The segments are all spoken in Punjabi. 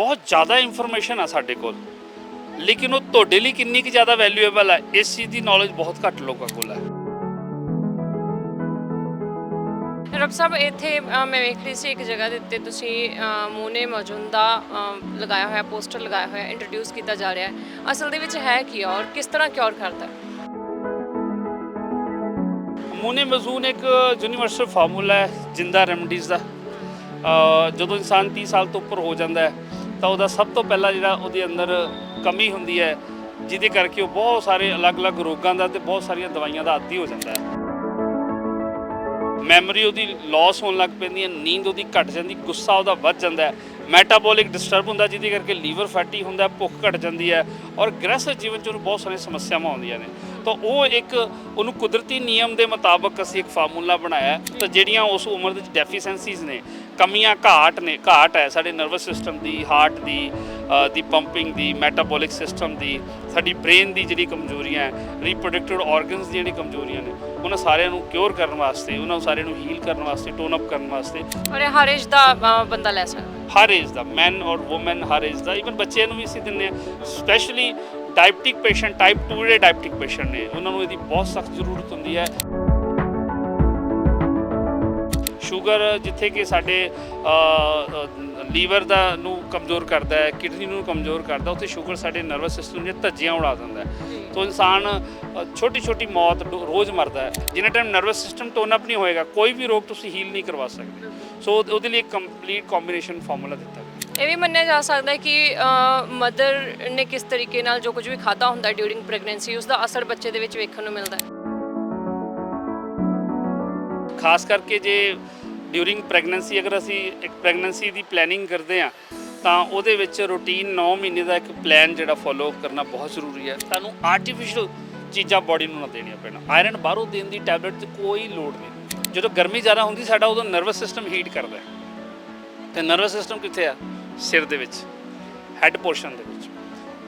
ਬਹੁਤ ਜ਼ਿਆਦਾ ਇਨਫੋਰਮੇਸ਼ਨ ਆ ਸਾਡੇ ਕੋਲ। ਲੇਕਿਨ ਉਹ ਤੁਹਾਡੇ ਲਈ ਕਿੰਨੀ ਕੁ ਜ਼ਿਆਦਾ ਵੈਲਿਊਏਬਲ ਹੈ ਇਸ ਚੀਜ਼ ਦੀ ਨੌਲੇਜ ਬਹੁਤ ਘੱਟ ਲੋਕਾਂ ਕੋਲ ਹੈ ਡਾਕਟਰ ਸਾਹਿਬ ਇੱਥੇ ਅ, ਮੈਂ ਵੇਖ ਰਹੀ ਸੀ ਇੱਕ ਜਗ੍ਹਾ ਦੇ ਉੱਤੇ ਤੁਸੀਂ ਅ, ਮੂਨੇ ਮੌਜੂਦਾ ਅ, ਲਗਾਇਆ ਹੋਇਆ ਪੋਸਟਰ ਲਗਾਇਆ ਹੋਇਆ ਇੰਟਰੋਡਿਊਸ ਕੀਤਾ ਜਾ ਰਿਹਾ ਹੈ। ਅਸਲ ਦੇ ਵਿੱਚ ਹੈ ਕੀ ਔਰ ਕਿਸ ਤਰ੍ਹਾਂ ਕਿਉਰ ਕਰਦਾ ਹੈ? ਮੂਨੇ ਮਜ਼ੂਨ ਇੱਕ ਯੂਨੀਵਰਸਲ ਫਾਰਮੂਲਾ ਹੈ ਜਿੰਦਾ ਰੈਮਡੀਜ਼ ਦਾ। ਜਦੋਂ ਇਨਸਾਨ 30 ਸਾਲ ਤੋਂ ਉੱਪਰ ਹੋ ਜਾਂਦਾ ਹੈ ਤਾਂ ਉਹਦਾ ਸਭ ਤੋਂ ਪਹਿਲਾਂ ਜਿਹੜਾ ਉਹਦੇ ਅੰਦਰ ਕਮੀ ਹੁੰਦੀ ਹੈ, ਜਿਹਦੇ ਕਰਕੇ ਉਹ ਬਹੁਤ ਸਾਰੇ ਅਲੱਗ-ਅਲੱਗ ਰੋਗਾਂ ਦਾ ਤੇ ਬਹੁਤ ਸਾਰੀਆਂ ਦਵਾਈਆਂ ਦਾ ਆਦੀ ਹੋ ਜਾਂਦਾ ਹੈ। ਮੈਮਰੀ ਉਹਦੀ ਲਾਸ ਹੋਣ ਲੱਗ ਪੈਂਦੀ ਹੈ, ਨੀਂਦ ਉਹਦੀ ਘਟ ਜਾਂਦੀ, ਗੁੱਸਾ ਉਹਦਾ ਵੱਧ ਜਾਂਦਾ ਹੈ। ਮੈਟਾਬੋਲਿਕ ਡਿਸਟਰਬ ਹੁੰਦਾ, ਜਿਹਦੇ ਕਰਕੇ ਲੀਵਰ ਫੈਟੀ ਹੁੰਦਾ, ਭੁੱਖ ਘਟ ਜਾਂਦੀ ਹੈ ਔਰ ਗ੍ਰਹਿਸਥ ਜੀਵਨ ਚ ਉਹਨੂੰ ਬਹੁਤ ਸਾਰੀਆਂ ਸਮੱਸਿਆਵਾਂ ਆਉਂਦੀਆਂ ਨੇ। ਤਾਂ ਉਹ ਇੱਕ ਉਹਨੂੰ ਕੁਦਰਤੀ ਨਿਯਮ ਦੇ ਮੁਤਾਬਕ ਅਸੀਂ ਇੱਕ ਫਾਰਮੂਲਾ ਬਣਾਇਆ ਤਾਂ ਜਿਹੜੀਆਂ ਉਸ ਉਮਰ ਦੇ ਵਿੱਚ ਡੈਫੀਸ਼ੈਂਸੀਜ਼ ਨੇ ਕਮੀਆਂ ਘਾਟ ਨੇ ਘਾਟ ਹੈ ਸਾਡੇ ਨਰਵਸ ਸਿਸਟਮ ਦੀ ਹਾਰਟ ਦੀ ਦੀ ਪੰਪਿੰਗ ਦੀ ਮੈਟਾਬੋਲਿਕ ਸਿਸਟਮ ਦੀ ਸਾਡੀ ਬ੍ਰੇਨ ਦੀ ਜਿਹੜੀ ਕਮਜ਼ੋਰੀਆਂ ਹੈ ਰੀਪਰੋਡਕਟਿਵ ਆਰਗਨਸ ਦੀਆਂ ਜਿਹੜੀ ਕਮਜ਼ੋਰੀਆਂ ਨੇ ਉਹਨਾਂ ਸਾਰਿਆਂ ਨੂੰ ਕਿਉਰ ਕਰਨ ਵਾਸਤੇ ਉਹਨਾਂ ਨੂੰ ਸਾਰਿਆਂ ਨੂੰ ਹੀਲ ਕਰਨ ਵਾਸਤੇ ਟੋਨ ਅਪ ਕਰਨ ਵਾਸਤੇ। ਔਰ ਹਰ ਏਜ ਦਾ ਬੰਦਾ ਲੈ ਸਕਦਾ। ਹਰ ਏਜ ਦਾ ਮੈਨ ਔਰ ਔਮਨ ਹਰ ਏਜ ਦਾ ਇਵਨ ਬੱਚਿਆਂ ਨੂੰ ਵੀ ਅਸੀਂ ਦਿੰਦੇ ਆ ਸਪੈਸ਼ਲੀ ਡਾਇਬਟਿਕ ਪੇਸ਼ੈਂਟ ਟਾਈਪ 2 ਦੇ ਡਾਇਬਟਿਕ ਪੇਸ਼ੈਂਟ ਨੇ ਉਹਨਾਂ ਨੂੰ ਇਹਦੀ ਬਹੁਤ ਸਖਤ ਜ਼ਰੂਰਤ ਹੁੰਦੀ ਹੈ। ਸ਼ੂਗਰ ਜਿੱਥੇ ਕਿ ਸਾਡੇ ਲੀਵਰ ਦਾ ਨੂੰ ਕਮਜ਼ੋਰ ਕਰਦਾ ਹੈ ਕਿਡਨੀ ਨੂੰ ਕਮਜ਼ੋਰ ਕਰਦਾ ਉੱਥੇ ਸ਼ੂਗਰ ਸਾਡੇ ਨਰਵਸ ਸਿਸਟਮ ਦੀਆਂ ਧੱਜੀਆਂ ਉਡਾ ਦਿੰਦਾ ਹੈ। ਤੋ ਇਨਸਾਨ ਛੋਟੀ ਛੋਟੀ ਮੌਤ ਰੋਜ਼ ਮਰਦਾ ਹੈ। ਜਿੰਨਾ time nervous system tone up ਨਹੀਂ ਹੋਏਗਾ ਕੋਈ ਵੀ ਰੋਗ ਤੁਸੀਂ ਹੀਲ ਨਹੀਂ ਕਰਵਾ ਸਕਦੇ। ਸੋ ਉਹਦੇ ਲਈ ਕੰਪਲੀਟ ਕੰਬੀਨੇਸ਼ਨ ਫਾਰਮੂਲਾ ਦਿੱਤਾ ਗਿਆ। ਇਹ ਵੀ ਮੰਨਿਆ ਜਾ ਸਕਦਾ ਹੈ ਕਿ ਮਦਰ ਨੇ ਕਿਸ ਤਰੀਕੇ ਨਾਲ ਜੋ ਕੁਝ ਵੀ ਖਾਦਾ ਹੁੰਦਾ ਡਿਊਰਿੰਗ ਪ੍ਰੈਗਨੈਂਸੀ ਉਸ ਦਾ ਅਸਰ ਬੱਚੇ ਦੇ ਵਿੱਚ ਵੇਖਣ ਨੂੰ ਮਿਲਦਾ ਹੈ। ਖਾਸ ਕਰਕੇ ਜੇ ਡਿਊਰਿੰਗ ਪ੍ਰੈਗਨੈਂਸੀ ਅਗਰ ਅਸੀਂ ਇੱਕ ਪ੍ਰੈਗਨੈਂਸੀ ਦੀ ਪਲੈਨਿੰਗ ਕਰਦੇ ਆ ਤਾਂ ਉਹਦੇ ਵਿੱਚ ਰੂਟੀਨ 9 ਮਹੀਨੇ ਦਾ ਇੱਕ ਪਲਾਨ ਜਿਹੜਾ ਫੋਲੋ ਕਰਨਾ ਬਹੁਤ ਜ਼ਰੂਰੀ ਹੈ। ਤੁਹਾਨੂੰ ਆਰਟੀਫੀਸ਼ੀਅਲ ਚੀਜ਼ਾਂ ਬਾਡੀ ਨੂੰ ਨਾ ਦੇਣੀਆਂ ਪੈਣ। ਆਇਰਨ ਬਾਹਰੋਂ ਦੇਣ ਦੀ ਟੈਬਲੇਟ ਦੀ ਕੋਈ ਲੋੜ ਨਹੀਂ। ਜਦੋਂ ਗਰਮੀ ਜ਼ਿਆਦਾ ਹੁੰਦੀ, ਸਾਡਾ ਉਦੋਂ ਨਰਵਸ ਸਿਸਟਮ ਹੀਟ ਕਰਦਾ ਹੈ। ਤੇ ਨਰਵਸ ਸਿਸਟਮ ਕਿੱਥੇ ਆ? ਸਿਰ ਦੇ ਵਿੱਚ ਹੈੱਡ ਪੋਰਸ਼ਨ ਦੇ ਵਿੱਚ।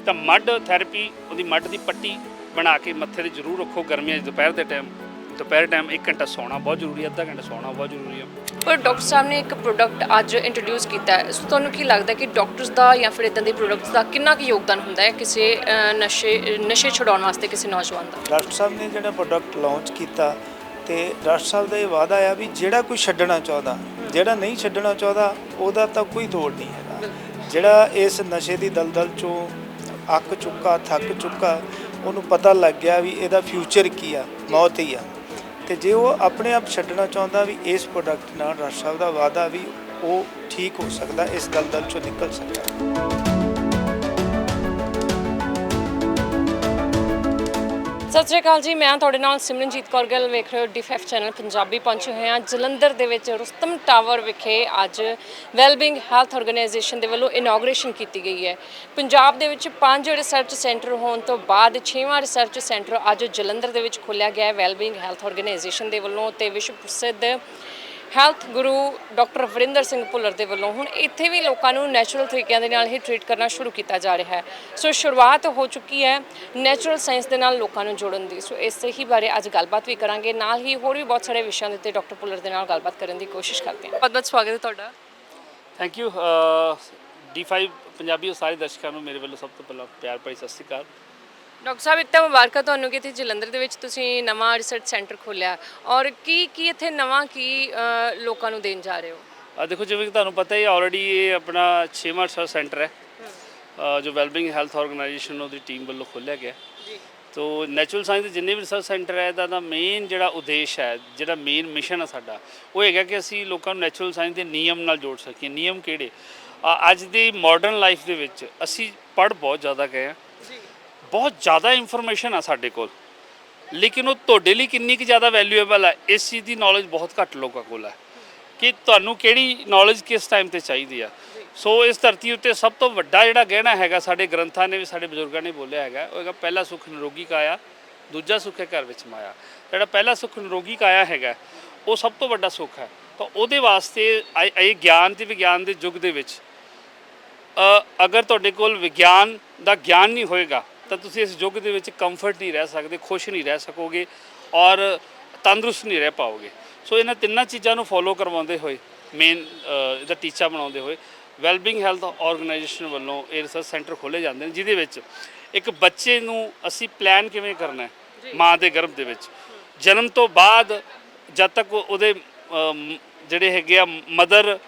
ਤਾਂ ਮੱਡ ਥੈਰੇਪੀ ਉਹਦੀ ਮੱਡ ਦੀ ਪੱਟੀ ਬਣਾ ਕੇ ਮੱਥੇ ਤੇ ਜ਼ਰੂਰ ਰੱਖੋ। ਗਰਮੀਆਂ 'ਚ ਦੁਪਹਿਰ ਦੇ ਟਾਈਮ ਦੁਪਹਿਰ ਟਾਈਮ 1 ਘੰਟਾ ਸੌਣਾ ਬਹੁਤ ਜ਼ਰੂਰੀ ਹੈ, ਅੱਧਾ ਘੰਟਾ ਸੌਣਾ ਬਹੁਤ ਜ਼ਰੂਰੀ ਹੈ। ਪਰ ਡਾਕਟਰ ਸਾਹਿਬ ਨੇ ਇੱਕ ਪ੍ਰੋਡਕਟ ਅੱਜ ਇੰਟਰੋਡਿਊਸ ਕੀਤਾ ਹੈ। ਸੋ ਤੁਹਾਨੂੰ ਕੀ ਲੱਗਦਾ ਕਿ ਡਾਕਟਰਸ ਦਾ ਜਾਂ ਫਿਰ ਇਦਾਂ ਦੇ ਪ੍ਰੋਡਕਟਸ ਦਾ ਕਿੰਨਾ ਕੁ ਯੋਗਦਾਨ ਹੁੰਦਾ ਹੈ ਕਿਸੇ ਅ, ਨਸ਼ੇ ਨਸ਼ੇ ਛੁਡਾਉਣ ਵਾਸਤੇ ਕਿਸੇ ਨੌਜਵਾਨ ਦਾ? ਡਾਕਟਰ ਸਾਹਿਬ ਨੇ ਜਿਹੜਾ ਪ੍ਰੋਡਕਟ ਲਾਂਚ ਕੀਤਾ ਤੇ ਡਾਕਟਰ ਸਾਹਿਬ ਦਾ ਇਹ ਵਾਅਦਾ ਆ ਵੀ ਜਿਹੜਾ ਕੋਈ ਛੱਡਣਾ ਚਾਹੁੰਦਾ ਜਿਹੜਾ ਨਹੀਂ ਛੱਡਣਾ ਚਾਹੁੰਦਾ ਉਹਦਾ ਤਾਂ ਕੋਈ ਤੋੜ ਨਹੀਂ ਹੈਗਾ। ਜਿਹੜਾ ਇਸ ਨਸ਼ੇ ਦੀ ਦਲਦਲ ਚੋਂ ਅੱਕ ਚੁੱਕਾ ਥੱਕ ਚੁੱਕਾ ਉਹਨੂੰ ਪਤਾ ਲੱਗ ਗਿਆ ਵੀ ਇਹਦਾ ਫਿਊਚਰ ਕੀ ਆ ਮੌਤ ਹੀ ਆ। ਤੇ ਜੇ ਉਹ ਆਪਣੇ ਆਪ ਛੱਡਣਾ ਚਾਹੁੰਦਾ ਵੀ ਇਸ ਪ੍ਰੋਡਕਟ ਨਾਲ ਡਾਕਟਰ ਸਾਹਿਬ ਦਾ ਵਾਅਦਾ ਵੀ ਉਹ ਠੀਕ ਹੋ ਸਕਦਾ, ਇਸ ਦਲਦਲ ਚੋਂ ਨਿਕਲ ਸਕਦਾ। ਸਤਿ ਸ਼੍ਰੀ ਅਕਾਲ ਜੀ, ਮੈਂ ਤੁਹਾਡੇ ਨਾਲ ਸਿਮਰਨਜੀਤ ਕੌਰ ਗਿੱਲ ਵੇਖ ਰਹੇ ਹੋ ਡਿਫੈਫ ਚੈਨਲ ਪੰਜਾਬੀ ਪਹੁੰਚੇ ਹੋਏ ਹਾਂ। ਜਲੰਧਰ ਦੇ ਵਿੱਚ ਰੁਸਤਮ ਟਾਵਰ ਵਿਖੇ ਅੱਜ ਵੈਲਬਿੰਗ ਹੈਲਥ ਆਰਗੇਨਾਈਜੇਸ਼ਨ ਦੇ ਵੱਲੋਂ ਇਨੋਗ੍ਰੇਸ਼ਨ ਕੀਤੀ ਗਈ ਹੈ। ਪੰਜਾਬ ਦੇ ਵਿੱਚ ਪੰਜ ਰਿਸਰਚ ਸੈਂਟਰ ਹੋਣ ਤੋਂ ਬਾਅਦ ਛੇਵਾਂ ਰਿਸਰਚ ਸੈਂਟਰ ਅੱਜ ਜਲੰਧਰ ਦੇ ਵਿੱਚ ਖੋਲ੍ਹਿਆ ਗਿਆ ਹੈ। ਵੈਲਬਿੰਗ ਹੈਲਥ ਆਰਗੇਨਾਈਜੇਸ਼ਨ ਦੇ ਵੱਲੋਂ ਤੇ ਵਿਸ਼ਵ ਪ੍ਰਸਿੱਧ health guru doctor Varinder Singh Bhullar ਦੇ ਵੱਲੋਂ ਹੁਣ ਇੱਥੇ ਵੀ ਲੋਕਾਂ ਨੂੰ ਨੈਚੁਰਲ ਤਰੀਕਿਆਂ ਦੇ ਨਾਲ ਹੀ ਟ੍ਰੀਟ ਕਰਨਾ ਸ਼ੁਰੂ ਕੀਤਾ ਜਾ ਰਿਹਾ ਹੈ। ਸੋ ਸ਼ੁਰੂਆਤ ਹੋ ਚੁੱਕੀ ਹੈ ਨੈਚੁਰਲ ਸਾਇੰਸ ਦੇ ਨਾਲ ਲੋਕਾਂ ਨੂੰ ਜੋੜਨ ਦੀ। ਸੋ ਇਸ ਹੀ ਬਾਰੇ ਅੱਜ ਗੱਲਬਾਤ ਵੀ ਕਰਾਂਗੇ। ਨਾਲ ਹੀ ਹੋਰ ਵੀ ਬਹੁਤ ਸਾਰੇ ਵਿਸ਼ਿਆਂ ਦੇ ਉੱਤੇ ਡਾਕਟਰ ਭੁੱਲਰ ਦੇ ਨਾਲ ਗੱਲਬਾਤ ਕਰਨ ਦੀ ਕੋਸ਼ਿਸ਼ ਕਰਦੇ ਹਾਂ। ਬਹੁਤ ਬਹੁਤ ਸਵਾਗਤ ਹੈ ਤੁਹਾਡਾ। ਥੈਂਕ ਯੂ ਡੀ5 ਪੰਜਾਬੀ ਸਾਰੇ ਦਰਸ਼ਕਾਂ ਨੂੰ ਮੇਰੇ ਵੱਲੋਂ ਸਭ ਤੋਂ ਪਹਿਲਾਂ ਪਿਆਰ ਭਰੀ ਸਤਿ ਸ਼੍ਰੀ ਅਕਾਲ। ਡਾਕਟਰ ਸਾਹਿਬ ਇੱਕ ਤਾਂ ਮੁਬਾਰਕਾਂ ਤੁਹਾਨੂੰ ਕਿ ਇੱਥੇ ਜਲੰਧਰ ਦੇ ਵਿੱਚ ਤੁਸੀਂ ਨਵਾਂ ਰਿਸਰਚ ਸੈਂਟਰ ਖੋਲ੍ਹਿਆ। ਔਰ ਕੀ ਕੀ ਇੱਥੇ ਨਵਾਂ ਕੀ ਅ, ਲੋਕਾਂ ਨੂੰ ਦੇਣ ਜਾ ਰਹੇ ਹੋ? ਆ ਦੇਖੋ ਜਿਵੇਂ ਕਿ ਤੁਹਾਨੂੰ ਪਤਾ ਹੀ ਆਲਰੇਡੀ ਇਹ ਆਪਣਾ 6ਵਾਂ ਰਿਸਰਚ ਸੈਂਟਰ ਹੈ। ਅ, ਜੋ ਵੈਲਬਿੰਗ ਹੈਲਥ ਆਰਗੇਨਾਈਜੇਸ਼ਨ ਉਹਦੀ ਟੀਮ ਵੱਲੋਂ ਖੋਲ੍ਹਿਆ ਗਿਆ। ਜੀ। ਤੋ ਨੈਚੁਰਲ ਸਾਇੰਸ ਦੇ ਜਿੰਨੇ ਵੀ ਰਿਸਰਚ ਸੈਂਟਰ ਹੈ ਇਹਦਾ ਦਾ ਮੇਨ ਜਿਹੜਾ ਉਦੇਸ਼ ਹੈ ਜਿਹੜਾ ਮੇਨ ਮਿਸ਼ਨ ਹੈ ਸਾਡਾ ਉਹ ਹੈਗਾ ਕਿ ਅਸੀਂ ਲੋਕਾਂ ਨੂੰ ਨੈਚੁਰਲ ਸਾਇੰਸ ਦੇ ਨਿਯਮ ਨਾਲ ਜੋੜ ਸਕੀਏ। ਨਿਯਮ ਕਿਹੜੇ? ਅੱਜ ਦੀ ਮਾਡਰਨ ਲਾਈਫ ਦੇ ਵਿੱਚ ਅਸੀਂ ਪੜ੍ਹ ਬਹੁਤ ਜ਼ਿਆਦਾ ਗਏ ਜੀ ਬਹੁਤ ਜ਼ਿਆਦਾ ਇਨਫੋਰਮੇਸ਼ਨ ਆ ਸਾਡੇ ਕੋਲ। ਲੇਕਿਨ ਉਹ ਤੁਹਾਡੇ ਲਈ ਕਿੰਨੀ ਕੁ ਜ਼ਿਆਦਾ ਵੈਲਿਊਏਬਲ ਹੈ ਇਸ ਚੀਜ਼ ਦੀ ਨੌਲੇਜ ਬਹੁਤ ਘੱਟ ਲੋਕਾਂ ਕੋਲ ਹੈ ਕਿ ਤੁਹਾਨੂੰ ਕਿਹੜੀ ਨੌਲੇਜ ਕਿਸ ਟਾਈਮ ਤੇ ਚਾਹੀਦੀ ਆ। ਸੋ ਇਸ ਧਰਤੀ ਉੱਤੇ ਸਭ ਤੋਂ ਵੱਡਾ ਜਿਹੜਾ ਗਹਿਣਾ ਹੈਗਾ, ਸਾਡੇ ਗ੍ਰੰਥਾਂ ਨੇ ਵੀ, ਸਾਡੇ ਬਜ਼ੁਰਗਾਂ ਨੇ ਬੋਲਿਆ ਹੈਗਾ, ਉਹ ਹੈਗਾ ਪਹਿਲਾ ਸੁੱਖ ਨਿਰੋਗੀ ਕਾਇਆ, ਦੂਜਾ ਸੁੱਖ ਹੈ ਘਰ ਵਿੱਚ ਮਾਇਆ। ਜਿਹੜਾ ਪਹਿਲਾ ਸੁੱਖ ਨਿਰੋਗੀ ਕਾਇਆ ਹੈਗਾ, ਉਹ ਸਭ ਤੋਂ ਵੱਡਾ ਸੁੱਖ ਹੈ। ਤਾਂ ਉਹਦੇ ਵਾਸਤੇ ਇਹ ਇਹ ਗਿਆਨ ਤੇ ਵਿਗਿਆਨ ਦੇ ਯੁੱਗ ਦੇ ਵਿੱਚ ਅਗਰ ਤੁਹਾਡੇ ਕੋਲ ਵਿਗਿਆਨ ਦਾ ਗਿਆਨ ਨਹੀਂ ਹੋਏਗਾ ਤਾਂ ਤੁਸੀਂ ਇਸ ਯੁੱਗ ਦੇ ਵਿੱਚ ਕੰਫਰਟ ਨਹੀਂ ਰਹਿ ਸਕਦੇ ਖੁਸ਼ ਨਹੀਂ ਰਹਿ ਸਕੋਗੇ ਔਰ ਤੰਦਰੁਸਤ ਨਹੀਂ ਰਹਿ ਪਾਓਗੇ। ਸੋ ਇਹਨਾਂ ਤਿੰਨਾਂ ਚੀਜ਼ਾਂ ਨੂੰ ਫੋਲੋ ਕਰਵਾਉਂਦੇ ਹੋਏ ਮੇਨ ਇਹਦਾ ਟੀਚਾ ਬਣਾਉਂਦੇ ਹੋਏ ਵੈਲਬਿੰਗ ਹੈਲਥ ਆਰਗੇਨਾਈਜੇਸ਼ਨ ਵੱਲੋਂ ਇਹ ਰਿਸਰਚ ਸੈਂਟਰ ਖੋਲੇ ਜਾਂਦੇ ਨੇ ਜਿਹਦੇ ਵਿੱਚ ਇੱਕ ਬੱਚੇ ਨੂੰ ਅਸੀਂ ਪਲਾਨ ਕਿਵੇਂ ਕਰਨਾ ਹੈ ਮਾਂ ਦੇ ਗਰਭ ਦੇ ਵਿੱਚ। ਜਨਮ ਤੋਂ ਬਾਅਦ ਜਦ ਤੱਕ ਉਹ- ਉਹਦੇ ਜਿਹੜੇ ਹੈਗੇ ਆ ਮਦਰ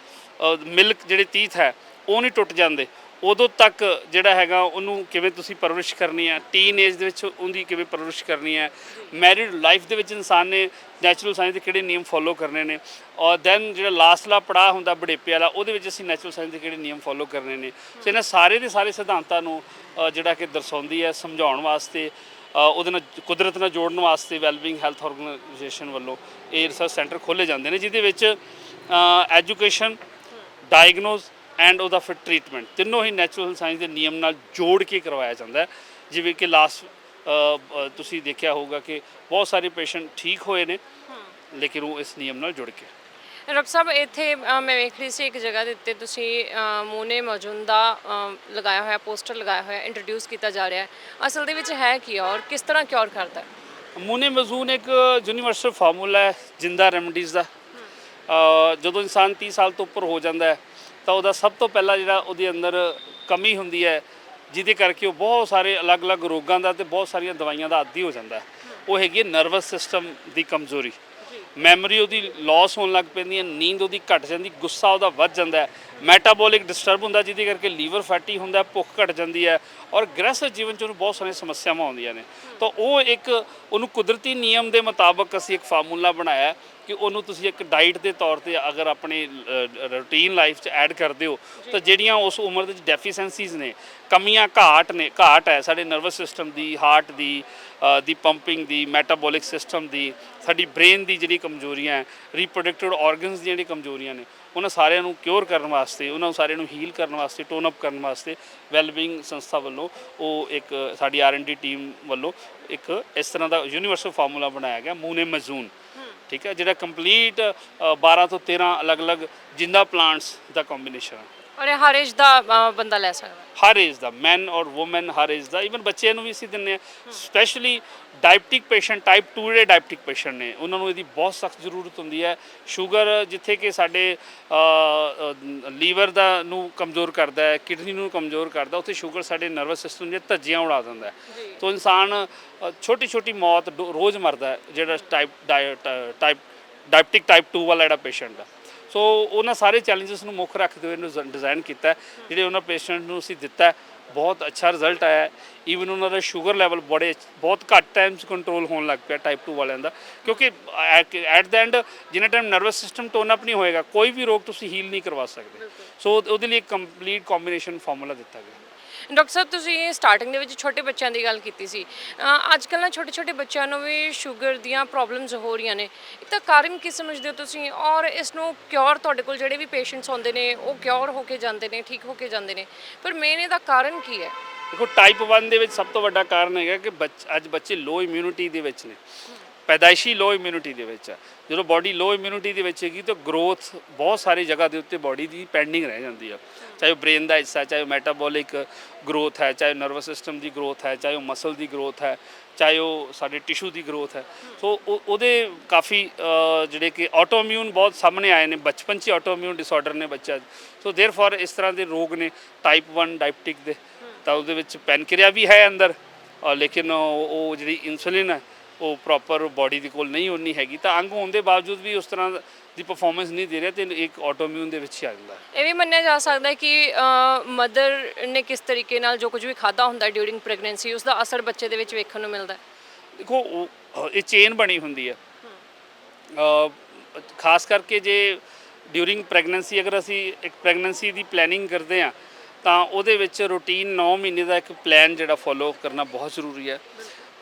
ਮਿਲਕ ਜਿਹੜੇ ਤੀਥ ਹੈ ਉਹ ਨਹੀਂ ਟੁੱਟ ਜਾਂਦੇ। ਉਦੋਂ ਤੱਕ ਜਿਹੜਾ ਹੈਗਾ ਉਹਨੂੰ ਕਿਵੇਂ ਤੁਸੀਂ ਪਰਵਰਿਸ਼ ਕਰਨੀ ਹੈ? ਟੀਨ ਏਜ ਦੇ ਵਿੱਚ ਉਹਦੀ ਕਿਵੇਂ ਪਰਵਰਿਸ਼ ਕਰਨੀ ਹੈ? ਮੈਰਿਡ ਲਾਈਫ ਦੇ ਵਿੱਚ ਇਨਸਾਨ ਨੇ ਨੈਚੁਰਲ ਸਾਇੰਸ ਦੇ ਕਿਹੜੇ ਨਿਯਮ ਫੋਲੋ ਕਰਨੇ ਨੇ? ਔਰ ਦੈਨ ਜਿਹੜਾ ਲਾਸਟਲਾ ਪੜਾਅ ਹੁੰਦਾ ਬੜੇਪੇ ਵਾਲਾ, ਉਹਦੇ ਵਿੱਚ ਅਸੀਂ ਨੈਚੁਰਲ ਸਾਇੰਸ ਦੇ ਕਿਹੜੇ ਨਿਯਮ ਫੋਲੋ ਕਰਨੇ ਨੇ? ਸੋ ਇਹਨਾਂ ਸਾਰੇ ਦੇ ਸਾਰੇ ਸਿਧਾਂਤਾਂ ਨੂੰ ਜਿਹੜਾ ਕਿ ਦਰਸਾਉਂਦੀ ਹੈ ਸਮਝਾਉਣ ਵਾਸਤੇ ਉਹਦੇ ਨਾਲ ਕੁਦਰਤ ਨਾਲ ਜੋੜਨ ਵਾਸਤੇ ਵੈਲਬਿੰਗ ਹੈਲਥ ਆਰਗੇਨਾਈਜੇਸ਼ਨ ਵੱਲੋਂ ਇਹ ਰਿਸਰਚ ਸੈਂਟਰ ਖੋਲੇ ਜਾਂਦੇ ਨੇ, ਜਿਹਦੇ ਵਿੱਚ ਐਜੂਕੇਸ਼ਨ ਡਾਇਗਨੋਸ ਐਂਡ ਉਹਦਾ ਫਿਰ ਟ੍ਰੀਟਮੈਂਟ। ਤਿੰਨੋਂ ਹੀ ਨੈਚੁਰਲ ਸਾਇੰਸ ਦੇ ਨਿਯਮ ਨਾਲ ਜੋੜ ਕੇ ਕਰਵਾਇਆ ਜਾਂਦਾ ਹੈ। ਜਿਵੇਂ ਕਿ ਲਾਸਟ ਤੁਸੀਂ ਦੇਖਿਆ ਹੋਊਗਾ ਕਿ ਬਹੁਤ ਸਾਰੇ ਪੇਸ਼ੈਂਟ ਠੀਕ ਹੋਏ ਨੇ ਲੇਕਿਨ ਉਹ ਇਸ ਨਿਯਮ ਨਾਲ ਜੁੜ ਕੇ। ਡਾਕਟਰ ਸਾਹਿਬ ਇੱਥੇ ਅ, ਮੈਂ ਵੇਖ ਰਹੀ ਸੀ ਇੱਕ ਜਗ੍ਹਾ ਦੇ ਉੱਤੇ ਤੁਸੀਂ ਅ, ਮੂਨੇ ਮੌਜੂਦ ਅ, ਲਗਾਇਆ ਹੋਇਆ ਪੋਸਟਰ ਲਗਾਇਆ ਹੋਇਆ ਇੰਟਰੋਡਿਊਸ ਕੀਤਾ ਜਾ ਰਿਹਾ ਹੈ। ਅਸਲ ਦੇ ਵਿੱਚ ਹੈ ਕੀ ਔਰ ਕਿਸ ਤਰ੍ਹਾਂ ਕਿਉਰ ਕਰਦਾ ਹੈ? ਮੂਨੇ ਮਜ਼ੂਨ ਇੱਕ ਯੂਨੀਵਰਸਲ ਫਾਰਮੂਲਾ ਹੈ ਜਿੰਦਾ ਰੈਮਡੀਜ਼ ਦਾ। ਜਦੋਂ ਇਨਸਾਨ 30 ਸਾਲ ਤੋਂ ਉੱਪਰ ਹੋ ਜਾਂਦਾ ਹੈ ਤਾਂ ਉਹਦਾ ਸਭ ਤੋਂ ਪਹਿਲਾਂ ਜਿਹੜਾ ਉਹਦੇ ਅੰਦਰ ਕਮੀ ਹੁੰਦੀ ਹੈ ਜਿਹਦੇ ਕਰਕੇ ਉਹ ਬਹੁਤ ਸਾਰੇ ਅਲੱਗ-ਅਲੱਗ ਰੋਗਾਂ ਦਾ ਤੇ ਬਹੁਤ ਸਾਰੀਆਂ ਦਵਾਈਆਂ ਦਾ ਆਦੀ ਹੋ ਜਾਂਦਾ ਉਹ ਹੈਗੀ ਹੈ ਨਰਵਸ ਸਿਸਟਮ ਦੀ ਕਮਜ਼ੋਰੀ। ਮੈਮਰੀ ਉਹਦੀ ਲਾਸ ਹੋਣ ਲੱਗ ਪੈਂਦੀ ਹੈ ਨੀਂਦ ਉਹਦੀ ਘਟ ਜਾਂਦੀ ਗੁੱਸਾ ਉਹਦਾ ਵੱਧ ਜਾਂਦਾ ਮੈਟਾਬੋਲਿਕ ਡਿਸਟਰਬ ਹੁੰਦਾ, ਜਿਹਦੇ ਕਰਕੇ ਲੀਵਰ ਫੈਟੀ ਹੁੰਦਾ, ਭੁੱਖ ਘਟ ਜਾਂਦੀ ਹੈ ਔਰ ਗ੍ਰਹਿਸਥ ਜੀਵਨ ਚ ਉਹਨੂੰ ਬਹੁਤ ਸਾਰੀਆਂ ਸਮੱਸਿਆਵਾਂ ਆਉਂਦੀਆਂ ਨੇ। ਤਾਂ ਉਹ ਇੱਕ, ਉਹਨੂੰ ਕੁਦਰਤੀ ਨਿਯਮ ਦੇ ਮੁਤਾਬਕ ਅਸੀਂ ਇੱਕ ਫਾਰਮੂਲਾ ਬਣਾਇਆ ਕਿ ਉਹਨੂੰ ਤੁਸੀਂ ਇੱਕ ਡਾਈਟ ਦੇ ਤੌਰ ਤੇ ਅਗਰ ਆਪਣੀ ਰੂਟੀਨ ਲਾਈਫ 'ਚ ਐਡ ਕਰਦੇ ਹੋ, ਤਾਂ ਜਿਹੜੀਆਂ ਉਸ ਉਮਰ ਦੇ ਵਿੱਚ ਡੈਫੀਸ਼ੈਂਸੀਜ਼ ਨੇ, ਕਮੀਆਂ ਘਾਟ ਨੇ, ਘਾਟ ਹੈ, ਸਾਡੇ ਨਰਵਸ ਸਿਸਟਮ ਦੀ, ਹਾਰਟ ਦੀ ਦੀ ਪੰਪਿੰਗ ਦੀ, ਮੈਟਾਬੋਲਿਕ ਸਿਸਟਮ ਦੀ, ਸਾਡੀ ਬ੍ਰੇਨ ਦੀ ਜਿਹੜੀ ਕਮਜ਼ੋਰੀਆਂ ਹੈ ਰੀਪਰੋਡਕਟਿਵ ਆਰਗਨਸ ਦੀਆਂ ਜਿਹੜੀ ਕਮਜ਼ੋਰੀਆਂ ਨੇ ਉਹਨਾਂ ਸਾਰਿਆਂ ਨੂੰ ਕਿਉਰ ਕਰਨ ਵਾਸਤੇ ਉਹਨਾਂ ਨੂੰ ਸਾਰਿਆਂ ਨੂੰ ਹੀਲ ਕਰਨ ਵਾਸਤੇ ਟੋਨ ਅਪ ਕਰਨ ਵਾਸਤੇ ਵੈਲਬਿੰਗ ਸੰਸਥਾ ਵੱਲੋਂ ਉਹ ਇੱਕ ਸਾਡੀ ਆਰ&ਡੀ ਟੀਮ ਵੱਲੋਂ ਇੱਕ ਇਸ ਤਰ੍ਹਾਂ ਦਾ ਯੂਨੀਵਰਸਲ ਫਾਰਮੂਲਾ ਬਣਾਇਆ ਗਿਆ ਮੂਨੇ ਮਜ਼ੂਨ ਠੀਕ ਹੈ ਜਿਹੜਾ ਕੰਪਲੀਟ 12 ਤੋਂ 13 ਅਲੱਗ-ਅਲੱਗ ਜਿੰਦਾ ਪਲਾਂਟਸ ਦਾ ਕੰਬੀਨੇਸ਼ਨ ਹੈ ਔਰ ਇਹ ਹਰ ਏਜ ਦਾ ਬੰਦਾ ਲੈ ਸਕਦਾ। ਹਰ ਏਜ ਦਾ ਮੈਨ ਔਰ ਔਮਨ ਹਰ ਏਜ ਦਾ ਇਵਨ ਬੱਚਿਆਂ ਨੂੰ ਵੀ ਅਸੀਂ ਦਿੰਦੇ ਹਾਂ। ਸਪੈਸ਼ਲੀ ਡਾਇਬਟਿਕ ਪੇਸ਼ੈਂਟ ਟਾਈਪ 2 ਦੇ ਡਾਇਬਟਿਕ ਪੇਸ਼ੈਂਟ ਨੇ ਉਹਨਾਂ ਨੂੰ ਇਹਦੀ ਬਹੁਤ ਸਖਤ ਜ਼ਰੂਰਤ ਹੁੰਦੀ ਹੈ। ਸ਼ੂਗਰ ਜਿੱਥੇ ਕਿ ਸਾਡੇ ਲੀਵਰ ਦਾ ਨੂੰ ਕਮਜ਼ੋਰ ਕਰਦਾ ਹੈ ਕਿਡਨੀ ਨੂੰ ਕਮਜ਼ੋਰ ਕਰਦਾ ਉੱਥੇ ਸ਼ੂਗਰ ਸਾਡੇ ਨਰਵਸ ਸਿਸਟਮ ਦੀਆਂ ਧੱਜੀਆਂ ਉਡਾ ਦਿੰਦਾ ਹੈ। ਤੋਂ ਇਨਸਾਨ ਛੋਟੀ ਛੋਟੀ ਮੌਤ ਰੋਜ਼ ਮਰਦਾ ਹੈ ਜਿਹੜਾ ਟਾਈਪ ਟਾਈਪ ਡਾਇਬਟਿਕ ਟਾਈਪ 2 ਵਾਲਾ ਜਿਹੜਾ ਪੇਸ਼ੈਂਟ ਆ ਸੋ ਉਹਨਾਂ ਸਾਰੇ ਚੈਲੰਜਸ ਨੂੰ ਮੁੱਖ ਰੱਖਦੇ ਹੋਏ ਇਹਨੂੰ ਡਿਜ਼ਾਈਨ ਕੀਤਾ। ਜਿਹੜੇ ਉਹਨਾਂ ਪੇਸ਼ੈਂਟ ਨੂੰ ਅਸੀਂ ਦਿੱਤਾ ਬਹੁਤ ਅੱਛਾ ਰਿਜ਼ਲਟ ਆਇਆ ਈਵਨ ਉਹਨਾਂ ਦਾ ਸ਼ੂਗਰ ਲੈਵਲ ਬੜੇ ਬਹੁਤ ਘੱਟ ਟਾਈਮ 'ਚ ਕੰਟਰੋਲ ਹੋਣ ਲੱਗ ਪਿਆ ਟਾਈਪ 2 ਵਾਲਿਆਂ ਦਾ। ਕਿਉਂਕਿ ਐਟ ਦਾ ਐਂਡ ਜਿੰਨਾ time nervous system tone up ਨਹੀਂ ਹੋਏਗਾ ਕੋਈ ਵੀ ਰੋਗ ਤੁਸੀਂ ਹੀਲ ਨਹੀਂ ਕਰਵਾ ਸਕਦੇ। ਸੋ ਉਹਦੇ ਲਈ ਇੱਕ ਕੰਪਲੀਟ ਕੰਬੀਨੇਸ਼ਨ ਫਾਰਮੂਲਾ ਦਿੱਤਾ ਗਿਆ। ਡਾਕਟਰ ਸਾਹਿਬ ਤੁਸੀਂ ਸਟਾਰਟਿੰਗ ਦੇ ਵਿੱਚ ਛੋਟੇ ਬੱਚਿਆਂ ਦੀ ਗੱਲ ਕੀਤੀ ਸੀ। ਅ, ਅੱਜ ਕੱਲ੍ਹ ਨਾ ਛੋਟੇ ਛੋਟੇ ਬੱਚਿਆਂ ਨੂੰ ਵੀ ਸ਼ੂਗਰ ਦੀਆਂ ਪ੍ਰੋਬਲਮਸ ਹੋ ਰਹੀਆਂ ਨੇ। ਇਹਦਾ ਕਾਰਨ ਕੀ ਸਮਝਦੇ ਹੋ ਤੁਸੀਂ? ਔਰ ਇਸ ਨੂੰ ਕਿਉਰ ਤੁਹਾਡੇ ਕੋਲ ਜਿਹੜੇ ਵੀ ਪੇਸ਼ੈਂਟਸ ਆਉਂਦੇ ਨੇ ਉਹ ਕਿਉਰ ਹੋ ਕੇ ਜਾਂਦੇ ਨੇ ਠੀਕ ਹੋ ਕੇ ਜਾਂਦੇ ਨੇ। ਪਰ ਮੇਨ ਇਹਦਾ ਕਾਰਨ ਕੀ ਹੈ? ਦੇਖੋ ਟਾਈਪ 1 ਦੇ ਵਿੱਚ ਸਭ ਤੋਂ ਵੱਡਾ ਕਾਰਨ ਹੈਗਾ ਕਿ ਬੱਚ- ਅੱਜ ਬੱਚੇ ਲੋ ਇਮਿਊਨਿਟੀ ਦੇ ਵਿੱਚ ਨੇ। ਪੈਦਾਇਸ਼ੀ ਲੋ ਇਮਿਊਨਿਟੀ ਦੇ ਵਿੱਚ ਆ। ਜਦੋਂ ਬਾਡੀ ਲੋ ਇਮਿਊਨਿਟੀ ਦੇ ਵਿੱਚ ਹੈਗੀ ਤਾਂ ਗਰੋਥ ਬਹੁਤ ਸਾਰੀ ਜਗ੍ਹਾ ਦੇ ਉੱਤੇ ਬਾਡੀ ਦੀ ਪੈਂਡਿੰਗ ਰਹਿ ਜਾਂਦੀ ਆ। ਚਾਹੇ ਉਹ ਬ੍ਰੇਨ ਦਾ ਹਿੱਸਾ ਚਾਹੇ ਉਹ ਮੈਟਾਬੋਲਿਕ ਗਰੋਥ ਹੈ ਚਾਹੇ ਨਰਵਸ ਸਿਸਟਮ ਦੀ ਗਰੋਥ ਹੈ ਚਾਹੇ ਉਹ ਮਸਲ ਦੀ ਗਰੋਥ ਹੈ ਚਾਹੇ ਉਹ ਸਾਡੇ ਟਿਸ਼ੂ ਦੀ ਗਰੋਥ ਹੈ ਸੋ ਉਹ- ਉਹਦੇ ਕਾਫੀ ਅ, ਜਿਹੜੇ ਕਿ ਆਟੋਇਮਿਊਨ ਬਹੁਤ ਸਾਹਮਣੇ ਆਏ ਨੇ ਬਚਪਨ 'ਚ ਆਟੋਇਮਿਊਨ ਡਿਸਆਰਡਰ ਨੇ ਬੱਚਾ ਸੋ देयरफॉर ਇਸ ਤਰ੍ਹਾਂ ਦੇ ਰੋਗ ਨੇ ਟਾਈਪ 1 ਡਾਇਬਟਿਕ ਦੇ ਤਾਂ ਉਹਦੇ ਵਿੱਚ ਪੈਨਕ੍ਰੀਆ ਵੀ ਹੈ ਅੰਦਰ ਔਰ ਲੇਕਿਨ ਉਹ ਉਹ ਜਿਹੜੀ ਇਨਸੂਲਿਨ ਹੈ ਉਹ ਪ੍ਰੋਪਰ ਬਾਡੀ ਦੇ ਕੋਲ ਨਹੀਂ ਹੋਣੀ ਹੈਗੀ। ਤਾਂ ਅੰਗ ਹੋਣ ਦੇ ਬਾਵਜੂਦ ਵੀ ਉਸ ਤਰ੍ਹਾਂ ਦੀ ਪਰਫਾਰਮੈਂਸ ਨਹੀਂ ਦੇ ਰਿਹਾ ਤੇ ਇੱਕ ਆਟੋਇਮਿਊਨ ਦੇ ਵਿੱਚ ਹੀ ਆ ਜਾਂਦਾ ਹੈ। ਇਹ ਵੀ ਮੰਨਿਆ ਜਾ ਸਕਦਾ ਹੈ ਕਿ ਮਦਰ ਨੇ ਕਿਸ ਤਰੀਕੇ ਨਾਲ ਜੋ ਕੁਝ ਵੀ ਖਾਦਾ ਹੁੰਦਾ ਡਿਊਰਿੰਗ ਪ੍ਰੈਗਨੈਂਸੀ ਉਸ ਦਾ ਅਸਰ ਬੱਚੇ ਦੇ ਵਿੱਚ ਵੇਖਣ ਨੂੰ ਮਿਲਦਾ ਹੈ। ਦੇਖੋ ਉਹ, ਇਹ ਚੇਨ ਬਣੀ ਹੁੰਦੀ ਹੈ। ਅ, ਖਾਸ ਕਰਕੇ ਜੇ ਡਿਊਰਿੰਗ ਪ੍ਰੈਗਨੈਂਸੀ ਅਗਰ ਅਸੀਂ ਇੱਕ ਪ੍ਰੈਗਨੈਂਸੀ ਦੀ ਪਲੈਨਿੰਗ ਕਰਦੇ ਆ ਤਾਂ ਉਹਦੇ ਵਿੱਚ ਰੂਟੀਨ 9 ਮਹੀਨੇ ਦਾ ਇੱਕ ਪਲਾਨ ਜਿਹੜਾ ਫੋਲੋ ਕਰਨਾ ਬਹੁਤ ਜ਼ਰੂਰੀ ਹੈ।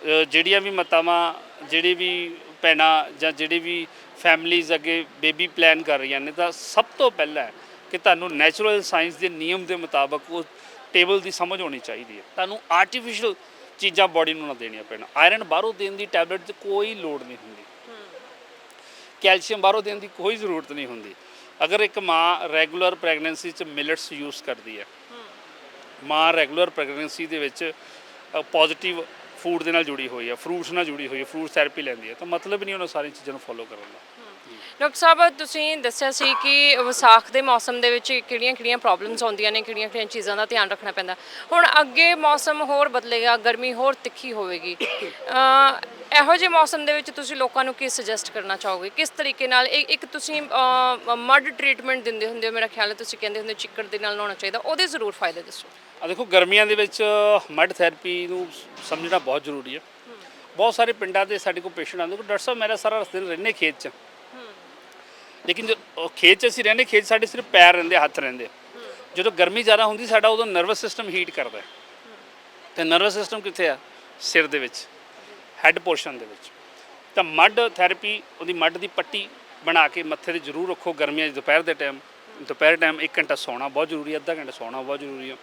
ਜਿਹੜੀਆਂ ਵੀ ਮਾਤਾਵਾਂ, ਜਿਹੜੀ ਵੀ ਭੈਣਾਂ ਜਾਂ ਜਿਹੜੀ ਵੀ ਫੈਮਲੀਜ਼ ਅੱਗੇ ਬੇਬੀ ਪਲਾਨ ਕਰ ਰਹੀਆਂ ਨੇ, ਤਾਂ ਸਭ ਤੋਂ ਪਹਿਲਾਂ ਕਿ ਤੁਹਾਨੂੰ ਨੈਚੁਰਲ ਸਾਇੰਸ ਦੇ ਨਿਯਮ ਦੇ ਮੁਤਾਬਕ ਉਹ ਟੇਬਲ ਦੀ ਸਮਝ ਹੋਣੀ ਚਾਹੀਦੀ ਹੈ। ਤੁਹਾਨੂੰ ਆਰਟੀਫੀਸ਼ੀਅਲ ਚੀਜ਼ਾਂ ਬਾਡੀ ਨੂੰ ਨਾ ਦੇਣੀਆਂ ਪੈਣ। ਆਇਰਨ ਬਾਹਰੋਂ ਦੇਣ ਦੀ ਟੈਬਲੇਟ 'ਚ ਕੋਈ ਲੋੜ ਨਹੀਂ ਹੁੰਦੀ। ਕੈਲਸ਼ੀਅਮ ਬਾਹਰੋਂ ਦੇਣ ਦੀ ਕੋਈ ਜ਼ਰੂਰਤ ਨਹੀਂ ਹੁੰਦੀ। ਅਗਰ ਇੱਕ ਮਾਂ ਰੈਗੂਲਰ ਪ੍ਰੈਗਨੈਂਸੀ 'ਚ ਮਿਲਟਸ ਯੂਜ਼ ਕਰਦੀ ਹੈ, ਮਾਂ ਰੈਗੂਲਰ ਪ੍ਰੈਗਨੈਂਸੀ ਦੇ ਵਿੱਚ ਪੋਜ਼ਿਟਿਵ ਫੂਡ ਦੇ ਨਾਲ ਜੁੜੀ ਹੋਈ ਹੈ, ਫਰੂਟਸ ਨਾਲ ਜੁੜੀ ਹੋਈ ਹੈ ਫਰੂਟ ਥੈਰੇਪੀ ਲੈਂਦੀ ਹੈ, ਤਾਂ ਮਤਲਬ ਨਹੀਂ ਉਹਨਾਂ ਸਾਰੀਆਂ ਚੀਜ਼ਾਂ ਨੂੰ ਫੋਲੋ ਕਰਨ ਦਾ। ਡਾਕਟਰ ਸਾਹਿਬ, ਤੁਸੀਂ ਦੱਸਿਆ ਸੀ ਕਿ ਵਿਸਾਖ ਦੇ ਮੌਸਮ ਦੇ ਵਿੱਚ ਕਿਹੜੀਆਂ-ਕਿਹੜੀਆਂ ਪ੍ਰੋਬਲਮਸ ਆਉਂਦੀਆਂ ਨੇ, ਕਿਹੜੀਆਂ-ਕਿਹੜੀਆਂ ਚੀਜ਼ਾਂ ਦਾ ਧਿਆਨ ਰੱਖਣਾ ਪੈਂਦਾ। ਹੁਣ ਅੱਗੇ ਮੌਸਮ ਹੋਰ ਬਦਲੇਗਾ, ਗਰਮੀ ਹੋਰ ਤਿੱਖੀ ਹੋਵੇਗੀ। ਇਹੋ ਜਿਹੇ ਮੌਸਮ ਦੇ ਵਿੱਚ ਤੁਸੀਂ ਲੋਕਾਂ ਨੂੰ ਕੀ ਸੁਜੈਸਟ ਕਰਨਾ ਚਾਹੋਗੇ? ਕਿਸ ਤਰੀਕੇ ਨਾਲ? ਇਹ ਇੱਕ ਤੁਸੀਂ ਮਡ ਟ੍ਰੀਟਮੈਂਟ ਦਿੰਦੇ ਹੁੰਦੇ ਹੋ, ਮੇਰਾ ਖਿਆਲ ਹੈ ਤੁਸੀਂ ਕਹਿੰਦੇ ਹੁੰਦੇ ਹੋ ਚਿੱਕੜ ਦੇ ਨਾਲ ਨਹਾਉਣਾ ਚਾਹੀਦਾ, ਉਹਦੇ ਜ਼ਰੂਰ ਫਾਇਦੇ ਦੱਸੋ। ਆ ਦੇਖੋ, ਗਰਮੀਆਂ ਦੇ ਵਿੱਚ ਮੱਡ ਥੈਰੇਪੀ ਨੂੰ ਸਮਝਣਾ ਬਹੁਤ ਜ਼ਰੂਰੀ ਹੈ। ਬਹੁਤ ਸਾਰੇ ਪਿੰਡਾਂ ਦੇ ਸਾਡੇ ਕੋਲ ਪੇਸ਼ੈਂਟ ਆਉਂਦੇ ਕਿ ਡਾਕਟਰ ਸਾਹਿਬ, ਮੇਰਾ ਸਾਰਾ ਦਿਨ ਰਹਿੰਦੇ ਖੇਤ 'ਚ। ਲੇਕਿਨ ਜੋ, ਉਹ ਖੇਤ 'ਚ ਅਸੀਂ ਰਹਿੰਦੇ, ਖੇਤ 'ਚ ਸਾਡੇ ਸਿਰਫ ਪੈਰ ਰਹਿੰਦੇ, ਹੱਥ ਰਹਿੰਦੇ। ਜਦੋਂ ਗਰਮੀ ਜ਼ਿਆਦਾ ਹੁੰਦੀ, ਸਾਡਾ ਉਦੋਂ ਨਰਵਸ ਸਿਸਟਮ ਹੀਟ ਕਰਦਾ ਹੈ। ਤੇ ਨਰਵਸ ਸਿਸਟਮ ਕਿੱਥੇ ਆ? ਸਿਰ ਦੇ ਵਿੱਚ। ਹੈੱਡ ਪੋਰਸ਼ਨ ਦੇ ਵਿੱਚ। ਤਾਂ ਮੱਡ ਥੈਰੇਪੀ ਉਹਦੀ ਮੱਡ ਦੀ ਪੱਟੀ ਬਣਾ ਕੇ ਮੱਥੇ ਤੇ ਜ਼ਰੂਰ ਰੱਖੋ ਗਰਮੀਆਂ 'ਚ, ਦੁਪਹਿਰ ਦੇ ਟਾਈਮ ਦੁਪਹਿਰ ਟਾਈਮ 1 ਘੰਟਾ ਸੌਣਾ ਬਹੁਤ ਜ਼ਰੂਰੀ ਹੈ, ਅੱਧਾ ਘੰਟਾ ਸੌਣਾ ਬਹੁਤ ਜ਼ਰੂਰੀ ਹੈ।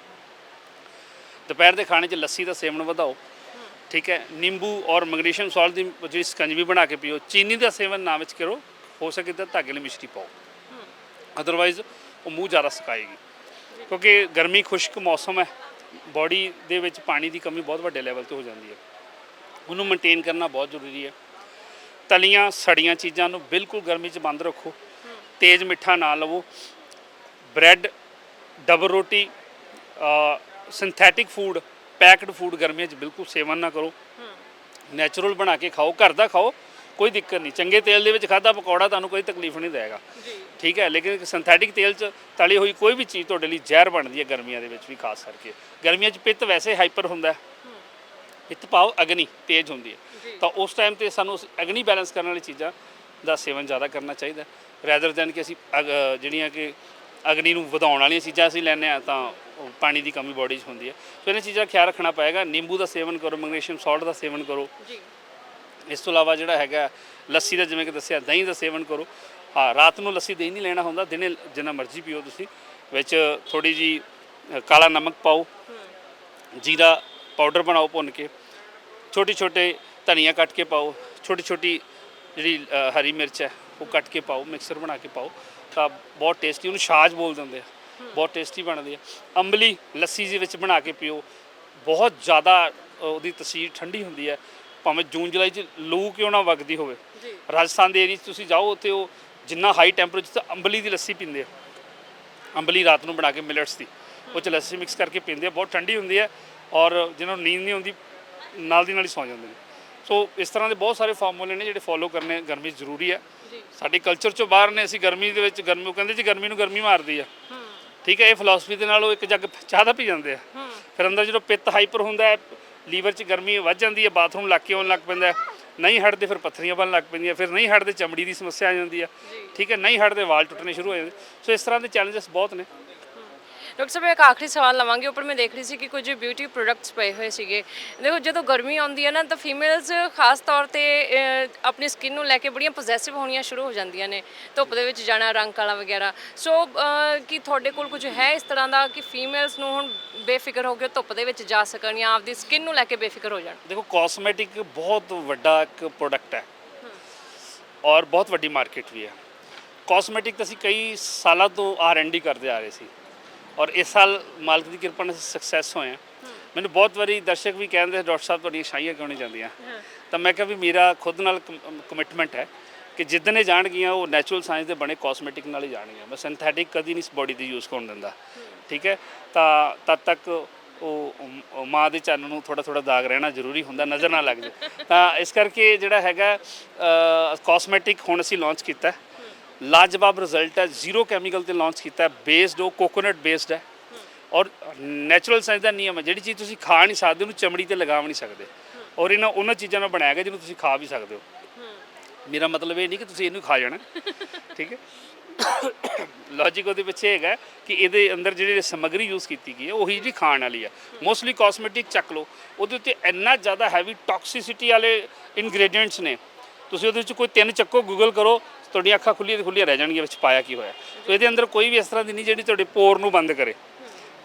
ਦੁਪਹਿਰ ਦੇ ਖਾਣੇ 'ਚ ਲੱਸੀ ਦਾ ਸੇਵਨ ਵਧਾਓ, ਠੀਕ ਹੈ? ਨਿੰਬੂ ਔਰ ਮੈਗਨੀਸ਼ੀਅਮ ਸਾਲਟ ਦੀ ਜਿਹੜੀ ਸਕੰਜਵੀ ਬਣਾ ਕੇ ਪੀਓ, ਚੀਨੀ ਦਾ ਸੇਵਨ ਨਾ ਵਿੱਚ ਕਰੋ, ਹੋ ਸਕੇ ਤਾਂ ਧਾਗੇ ਲਈ ਮਿਸ਼ਰੀ ਪਾਓ। ਅਦਰਵਾਈਜ਼ ਉਹ ਮੂੰਹ ਜ਼ਿਆਦਾ ਸੁਕਾਏਗੀ। ਕਿਉਂਕਿ ਗਰਮੀ ਖੁਸ਼ਕ ਮੌਸਮ ਹੈ ਬਾਡੀ ਦੇ ਵਿੱਚ ਪਾਣੀ ਦੀ ਕਮੀ ਬਹੁਤ ਵੱਡੇ ਲੈਵਲ ਤੇ ਹੋ ਜਾਂਦੀ ਹੈ। ਉਹਨੂੰ ਮੇਨਟੇਨ ਕਰਨਾ ਬਹੁਤ ਜ਼ਰੂਰੀ ਹੈ। ਤਲੀਆਂ ਸੜੀਆਂ ਚੀਜ਼ਾਂ ਨੂੰ ਬਿਲਕੁਲ ਗਰਮੀ 'ਚ ਬੰਦ ਰੱਖੋ। ਤੇਜ਼ ਮਿੱਠਾ ਨਾ ਲਵੋ। ਬ੍ਰੈਡ ਡਬਲ ਰੋਟੀ ਸਿੰਥੈਟਿਕ ਫੂਡ ਪੈਕਡ ਫੂਡ ਗਰਮੀਆਂ 'ਚ ਬਿਲਕੁਲ ਸੇਵਨ ਨਾ ਕਰੋ। ਨੈਚੁਰਲ ਬਣਾ ਕੇ ਖਾਓ ਘਰ ਦਾ ਖਾਓ ਕੋਈ ਦਿੱਕਤ ਨਹੀਂ। ਚੰਗੇ ਤੇਲ ਦੇ ਵਿੱਚ ਖਾਦਾ ਪਕੌੜਾ ਤੁਹਾਨੂੰ ਕੋਈ ਤਕਲੀਫ ਨਹੀਂ ਦੇਗਾ ਠੀਕ ਹੈ ਲੇਕਿਨ ਸਿੰਥੈਟਿਕ ਤੇਲ 'ਚ ਤਲੀ ਹੋਈ ਕੋਈ ਵੀ ਚੀਜ਼ ਤੁਹਾਡੇ ਲਈ ਜ਼ਹਿਰ ਬਣਦੀ ਹੈ ਗਰਮੀਆਂ ਦੇ ਵਿੱਚ ਵੀ ਖਾਸ ਕਰਕੇ। ਗਰਮੀਆਂ 'ਚ ਪਿੱਤ ਵੈਸੇ ਹਾਈਪਰ ਹੁੰਦਾ ਹੈ ਪਿੱਤ ਭਾਵ ਅਗਨੀ ਤੇਜ਼ ਹੁੰਦੀ ਹੈ। ਤਾਂ ਉਸ ਟਾਈਮ ਤੇ ਸਾਨੂੰ ਉਸ ਅਗਨੀ ਬੈਲੈਂਸ ਕਰਨ ਵਾਲੀ ਚੀਜ਼ਾਂ ਦਾ ਸੇਵਨ ਜ਼ਿਆਦਾ ਕਰਨਾ ਚਾਹੀਦਾ ਰੈਦਰ ਦੈਨ ਕਿ ਅਸੀਂ ਅਗ- ਜਿਹੜੀਆਂ ਕਿ ਅਗਨੀ ਨੂੰ ਵਧਾਉਣ ਵਾਲੀਆਂ ਚੀਜ਼ਾਂ ਅਸੀਂ ਲੈਂਦੇ ਆ ਤਾਂ ਉਹ ਪਾਣੀ ਦੀ ਕਮੀ ਬਾਡੀ 'ਚ ਹੁੰਦੀ ਹੈ। ਸੋ ਇਹਨਾਂ ਚੀਜ਼ਾਂ ਦਾ ਖਿਆਲ ਰੱਖਣਾ ਪਏਗਾ। ਨਿੰਬੂ ਦਾ ਸੇਵਨ ਕਰੋ ਮੈਗਨੀਸ਼ੀਅਮ ਸਾਲਟ ਦਾ ਸੇਵਨ ਕਰੋ। ਜੀ। ਇਸ ਤੋਂ ਇਲਾਵਾ ਜਿਹੜਾ ਹੈਗਾ ਲੱਸੀ ਦਾ ਜਿਵੇਂ ਕਿ ਦੱਸਿਆ ਦਹੀਂ ਦਾ ਸੇਵਨ ਕਰੋ। ਹਾਂ ਰਾਤ ਨੂੰ ਲੱਸੀ ਦਹੀਂ ਨਹੀਂ ਲੈਣਾ ਹੁੰਦਾ ਦਿਨੇ ਜਿੰਨਾ ਮਰਜ਼ੀ ਪੀਓ ਤੁਸੀਂ। ਵਿੱਚ ਥੋੜੀ ਜੀ ਅ, ਕਾਲਾ ਨਮਕ ਪਾਓ। ਜੀਰਾ ਪਾਊਡਰ ਬਣਾਓ ਭੁੰਨ ਕੇ। ਛੋਟੀ ਛੋਟੇ ਧਨੀਆ ਕੱਟ ਕੇ ਪਾਓ ਛੋਟੀ ਛੋਟੀ ਜਿਹੜੀ ਹਰੀ ਮਿਰਚ ਹੈ ਉਹ ਕੱਟ ਕੇ ਪਾਓ ਮਿਕਸਰ ਬਣਾ ਕੇ ਪਾਓ ਤਾਂ ਬਹੁਤ ਟੇਸਟੀ ਉਹਨੂੰ ਛਾਜ ਬੋਲ ਦਿੰਦੇ ਆ ਬਹੁਤ ਟੇਸਟੀ ਬਣਦੀ ਹੈ ਅੰਬਲੀ ਲੱਸੀ ਦੇ ਵਿੱਚ ਬਣਾ ਕੇ ਪੀਓ ਬਹੁਤ ਜ਼ਿਆਦਾ ਉਹਦੀ ਤਸੀਰ ਠੰਡੀ ਹੁੰਦੀ ਹੈ ਭਾਵੇਂ ਜੂਨ ਜੁਲਾਈ 'ਚ ਲੂ ਕਿਉਂ ਨਾ ਵਗਦੀ ਹੋਵੇ। ਰਾਜਸਥਾਨ ਦੇ ਏਰੀਆ 'ਚ ਤੁਸੀਂ ਜਾਓ ਉੱਥੇ ਉਹ ਜਿੰਨਾ ਹਾਈ ਟੈਂਪਰੇਚਰ 'ਚ ਅੰਬਲੀ ਦੀ ਲੱਸੀ ਪੀਂਦੇ ਆ। ਅੰਬਲੀ ਰਾਤ ਨੂੰ ਬਣਾ ਕੇ ਮਿਲਟਸ ਦੀ ਉਹ 'ਚ ਲੱਸੀ ਮਿਕਸ ਕਰਕੇ ਪੀਂਦੇ ਆ ਬਹੁਤ ਠੰਡੀ ਹੁੰਦੀ ਹੈ ਔਰ ਜਿਹਨਾਂ ਨੂੰ ਨੀਂਦ ਨਹੀਂ ਆਉਂਦੀ ਨਾਲ ਦੀ ਨਾਲ ਹੀ ਸੌ ਜਾਂਦੇ ਨੇ। ਸੋ ਇਸ ਤਰ੍ਹਾਂ ਦੇ ਬਹੁਤ ਸਾਰੇ ਫਾਰਮੂਲੇ ਨੇ ਜਿਹੜੇ ਫੋਲੋ ਕਰਨੇ ਗਰਮੀ 'ਚ ਜ਼ਰੂਰੀ ਹੈ। ਸਾਡੇ ਕਲਚਰ 'ਚੋਂ ਬਾਹਰ ਨੇ ਅਸੀਂ ਗਰਮੀ ਦੇ ਵਿੱਚ ਗਰਮੀ ਉਹ ਕਹਿੰਦੇ ਜੀ ਗਰਮੀ ਨੂੰ ਗਰਮੀ ਮਾਰਦੀ ਆ। ਠੀਕ ਹੈ ਇਹ ਫਿਲਾਸਫੀ ਦੇ ਨਾਲ ਉਹ ਇੱਕ ਜੱਗ ਚਾਹ ਦਾ ਪੀ ਜਾਂਦੇ ਆ। ਫਿਰ ਅੰਦਰ ਜਦੋਂ ਪਿੱਤ ਹਾਈਪਰ ਹੁੰਦਾ ਹੈ ਲੀਵਰ 'ਚ ਗਰਮੀ ਵੱਧ ਜਾਂਦੀ ਹੈ ਬਾਥਰੂਮ ਲੱਗ ਕੇ ਆਉਣ ਲੱਗ ਪੈਂਦਾ। ਨਹੀਂ ਹਟਦੇ ਫਿਰ ਪੱਥਰੀਆਂ ਬਣਨ ਲੱਗ ਪੈਂਦੀਆਂ ਫਿਰ ਨਹੀਂ ਹਟਦੇ ਚਮੜੀ ਦੀ ਸਮੱਸਿਆ ਆ ਜਾਂਦੀ ਹੈ ਠੀਕ ਹੈ ਨਹੀਂ ਹਟਦੇ ਵਾਲ ਟੁੱਟਣੇ ਸ਼ੁਰੂ ਹੋ ਜਾਂਦੇ। ਸੋ ਇਸ ਤਰ੍ਹਾਂ ਦੇ ਚੈਲੰਜਸ ਬਹੁਤ ਨੇ। ਡਾਕਟਰ ਸਾਹਿਬ ਇੱਕ ਆਖਰੀ ਸਵਾਲ ਲਵਾਂਗੇ ਉੱਪਰ ਮੈਂ ਦੇਖ ਰਹੀ ਸੀ ਕਿ ਕੁਝ ਬਿਊਟੀ ਪ੍ਰੋਡਕਟਸ ਪਏ ਹੋਏ ਸੀਗੇ। ਦੇਖੋ ਜਦੋਂ ਗਰਮੀ ਆਉਂਦੀ ਹੈ ਨਾ ਤਾਂ ਫੀਮੇਲਸ ਖਾਸ ਤੌਰ ਤੇ ਆਪਣੀ ਸਕਿਨ ਨੂੰ ਲੈ ਕੇ ਬੜੀਆਂ ਪੋਜੈਸਿਵ ਹੋਣੀਆਂ ਸ਼ੁਰੂ ਹੋ ਜਾਂਦੀਆਂ ਨੇ ਧੁੱਪ ਦੇ ਵਿੱਚ ਜਾਣਾ ਰੰਗ ਕਾਲਾ ਵਗੈਰਾ। ਸੋ ਅਹ, ਕੀ ਤੁਹਾਡੇ ਕੋਲ ਕੁਝ ਹੈ ਇਸ ਤਰ੍ਹਾਂ ਦਾ ਕਿ ਫੀਮੇਲਸ ਨੂੰ ਹੁਣ ਬੇਫਿਕਰ ਹੋ ਕੇ ਧੁੱਪ ਦੇ ਵਿੱਚ ਜਾ ਸਕਣ ਜਾਂ ਆਪਦੀ ਸਕਿਨ ਨੂੰ ਲੈ ਕੇ ਬੇਫਿਕਰ ਹੋ ਜਾਣ? ਦੇਖੋ ਕਾਸਮੈਟਿਕ ਬਹੁਤ ਵੱਡਾ ਇੱਕ ਪ੍ਰੋਡਕਟ ਹੈ। ਔਰ ਬਹੁਤ ਵੱਡੀ ਮਾਰਕੀਟ ਵੀ ਹੈ। ਕਾਸਮੈਟਿਕ ਤਾਂ ਅਸੀਂ ਕਈ ਸਾਲਾਂ ਤੋਂ ਆਰ ਐਂਡ ਡੀ ਕਰਦੇ ਆ ਰਹੇ ਸੀ। ਔਰ ਇਸ ਸਾਲ ਮਾਲਕ ਦੀ ਕਿਰਪਾ ਨਾਲ ਸਕਸੈਸ ਹੋਏ ਆ ਮੈਨੂੰ ਬਹੁਤ ਵਾਰੀ ਦਰਸ਼ਕ ਵੀ ਕਹਿੰਦੇ ਡਾਕਟਰ ਸਾਹਿਬ ਤੁਹਾਡੀਆਂ ਸ਼ਾਈਆਂ ਕਿਉਂ ਨਹੀਂ ਜਾਂਦੀਆਂ? ਤਾਂ ਮੈਂ ਕਿਹਾ ਵੀ ਮੇਰਾ ਖੁਦ ਨਾਲ ਕਮਿਟਮੈਂਟ ਹੈ ਕਿ ਜਿੱਦਣ ਇਹ ਜਾਣਗੀਆਂ ਉਹ ਨੈਚੁਰਲ ਸਾਇੰਸ ਦੇ ਬਣੇ ਕਾਸਮੈਟਿਕ ਨਾਲ ਹੀ ਜਾਣਗੀਆਂ। ਮੈਂ ਸਿੰਥੈਟਿਕ ਕਦੀ ਨਹੀਂ ਇਸ ਬੋਡੀ ਦੀ ਯੂਜ਼ ਕਰਨ ਦਿੰਦਾ। ਠੀਕ ਹੈ? ਤਾਂ ਤਦ ਤੱਕ ਉਹ ਮਾਂ ਦੇ ਚੰਨ ਨੂੰ ਥੋੜਾ ਥੋੜਾ ਦਾਗ ਰਹਿਣਾ ਜ਼ਰੂਰੀ ਹੁੰਦਾ ਨਜ਼ਰ ਨਾ ਲੱਗ ਜੇ ਤਾਂ ਇਸ ਕਰਕੇ ਜਿਹੜਾ ਹੈਗਾ ਕਾਸਮੈਟਿਕ ਹੁਣ ਅਸੀਂ ਲਾਂਚ ਕੀਤਾ। ਲਾਜਵਾਬ ਰਿਜ਼ਲਟ ਹੈ ਜ਼ੀਰੋ ਕੈਮੀਕਲ ਤੇ ਲਾਂਚ ਕੀਤਾ ਹੈ ਬੇਸਡ ਉਹ ਕੋਕੋਨਟ ਬੇਸਡ ਹੈ ਔਰ ਨੈਚੁਰਲ ਸਾਇੰਸ ਦਾ ਨਿਯਮ ਹੈ ਜਿਹੜੀ ਚੀਜ਼ ਤੁਸੀਂ ਖਾ ਨਹੀਂ ਸਕਦੇ ਉਹਨੂੰ ਚਮੜੀ ਤੇ ਲਗਾ ਵੀ ਨਹੀਂ ਸਕਦੇ ਔਰ ਇਹਨਾਂ ਉਹਨਾਂ ਚੀਜ਼ਾਂ ਨਾਲ ਬਣਾਇਆ ਗਿਆ ਜਿਹਨੂੰ ਤੁਸੀਂ ਖਾ ਵੀ ਸਕਦੇ ਹੋ ਮੇਰਾ ਮਤਲਬ ਇਹ ਨਹੀਂ ਕਿ ਤੁਸੀਂ ਇਹਨੂੰ ਖਾ ਜਾਣਾ ਠੀਕ ਹੈ ਲੌਜੀਕ ਉਹਦੇ ਪਿੱਛੇ ਹੈਗਾ ਕਿ ਇਹਦੇ ਅੰਦਰ ਜਿਹੜੀ ਸਮੱਗਰੀ ਯੂਜ਼ ਕੀਤੀ ਗਈ ਹੈ ਉਹੀ ਜਿਹੜੀ ਖਾਣ ਵਾਲੀ ਹੈ ਮੋਸਟਲੀ ਕਾਸਮੈਟਿਕ ਚੱਕ ਲਓ ਉਹਦੇ ਉੱਤੇ ਇੰਨਾ ਜ਼ਿਆਦਾ ਹੈਵੀ ਟੌਕਸਿਸਿਟੀ ਵਾਲੇ ਇਨਗਰੀਡੀਐਂਟਸ ਨੇ ਤੁਸੀਂ ਉਹਦੇ ਵਿੱਚ ਕੋਈ ਤਿੰਨ ਚੱਕੋ ਗੂਗਲ ਕਰੋ ਤੁਹਾਡੀਆਂ ਅੱਖਾਂ ਖੁੱਲੀਆਂ ਤੇ ਖੁੱਲੀਆਂ ਰਹਿ ਜਾਣਗੀਆਂ ਵਿੱਚ ਪਾਇਆ ਕੀ ਹੋਇਆ। ਸੋ ਇਹਦੇ ਅੰਦਰ ਕੋਈ ਵੀ ਇਸ ਤਰ੍ਹਾਂ ਦੀ ਨਹੀਂ ਜਿਹੜੀ ਤੁਹਾਡੇ ਪੋਰ ਨੂੰ ਬੰਦ ਕਰੇ।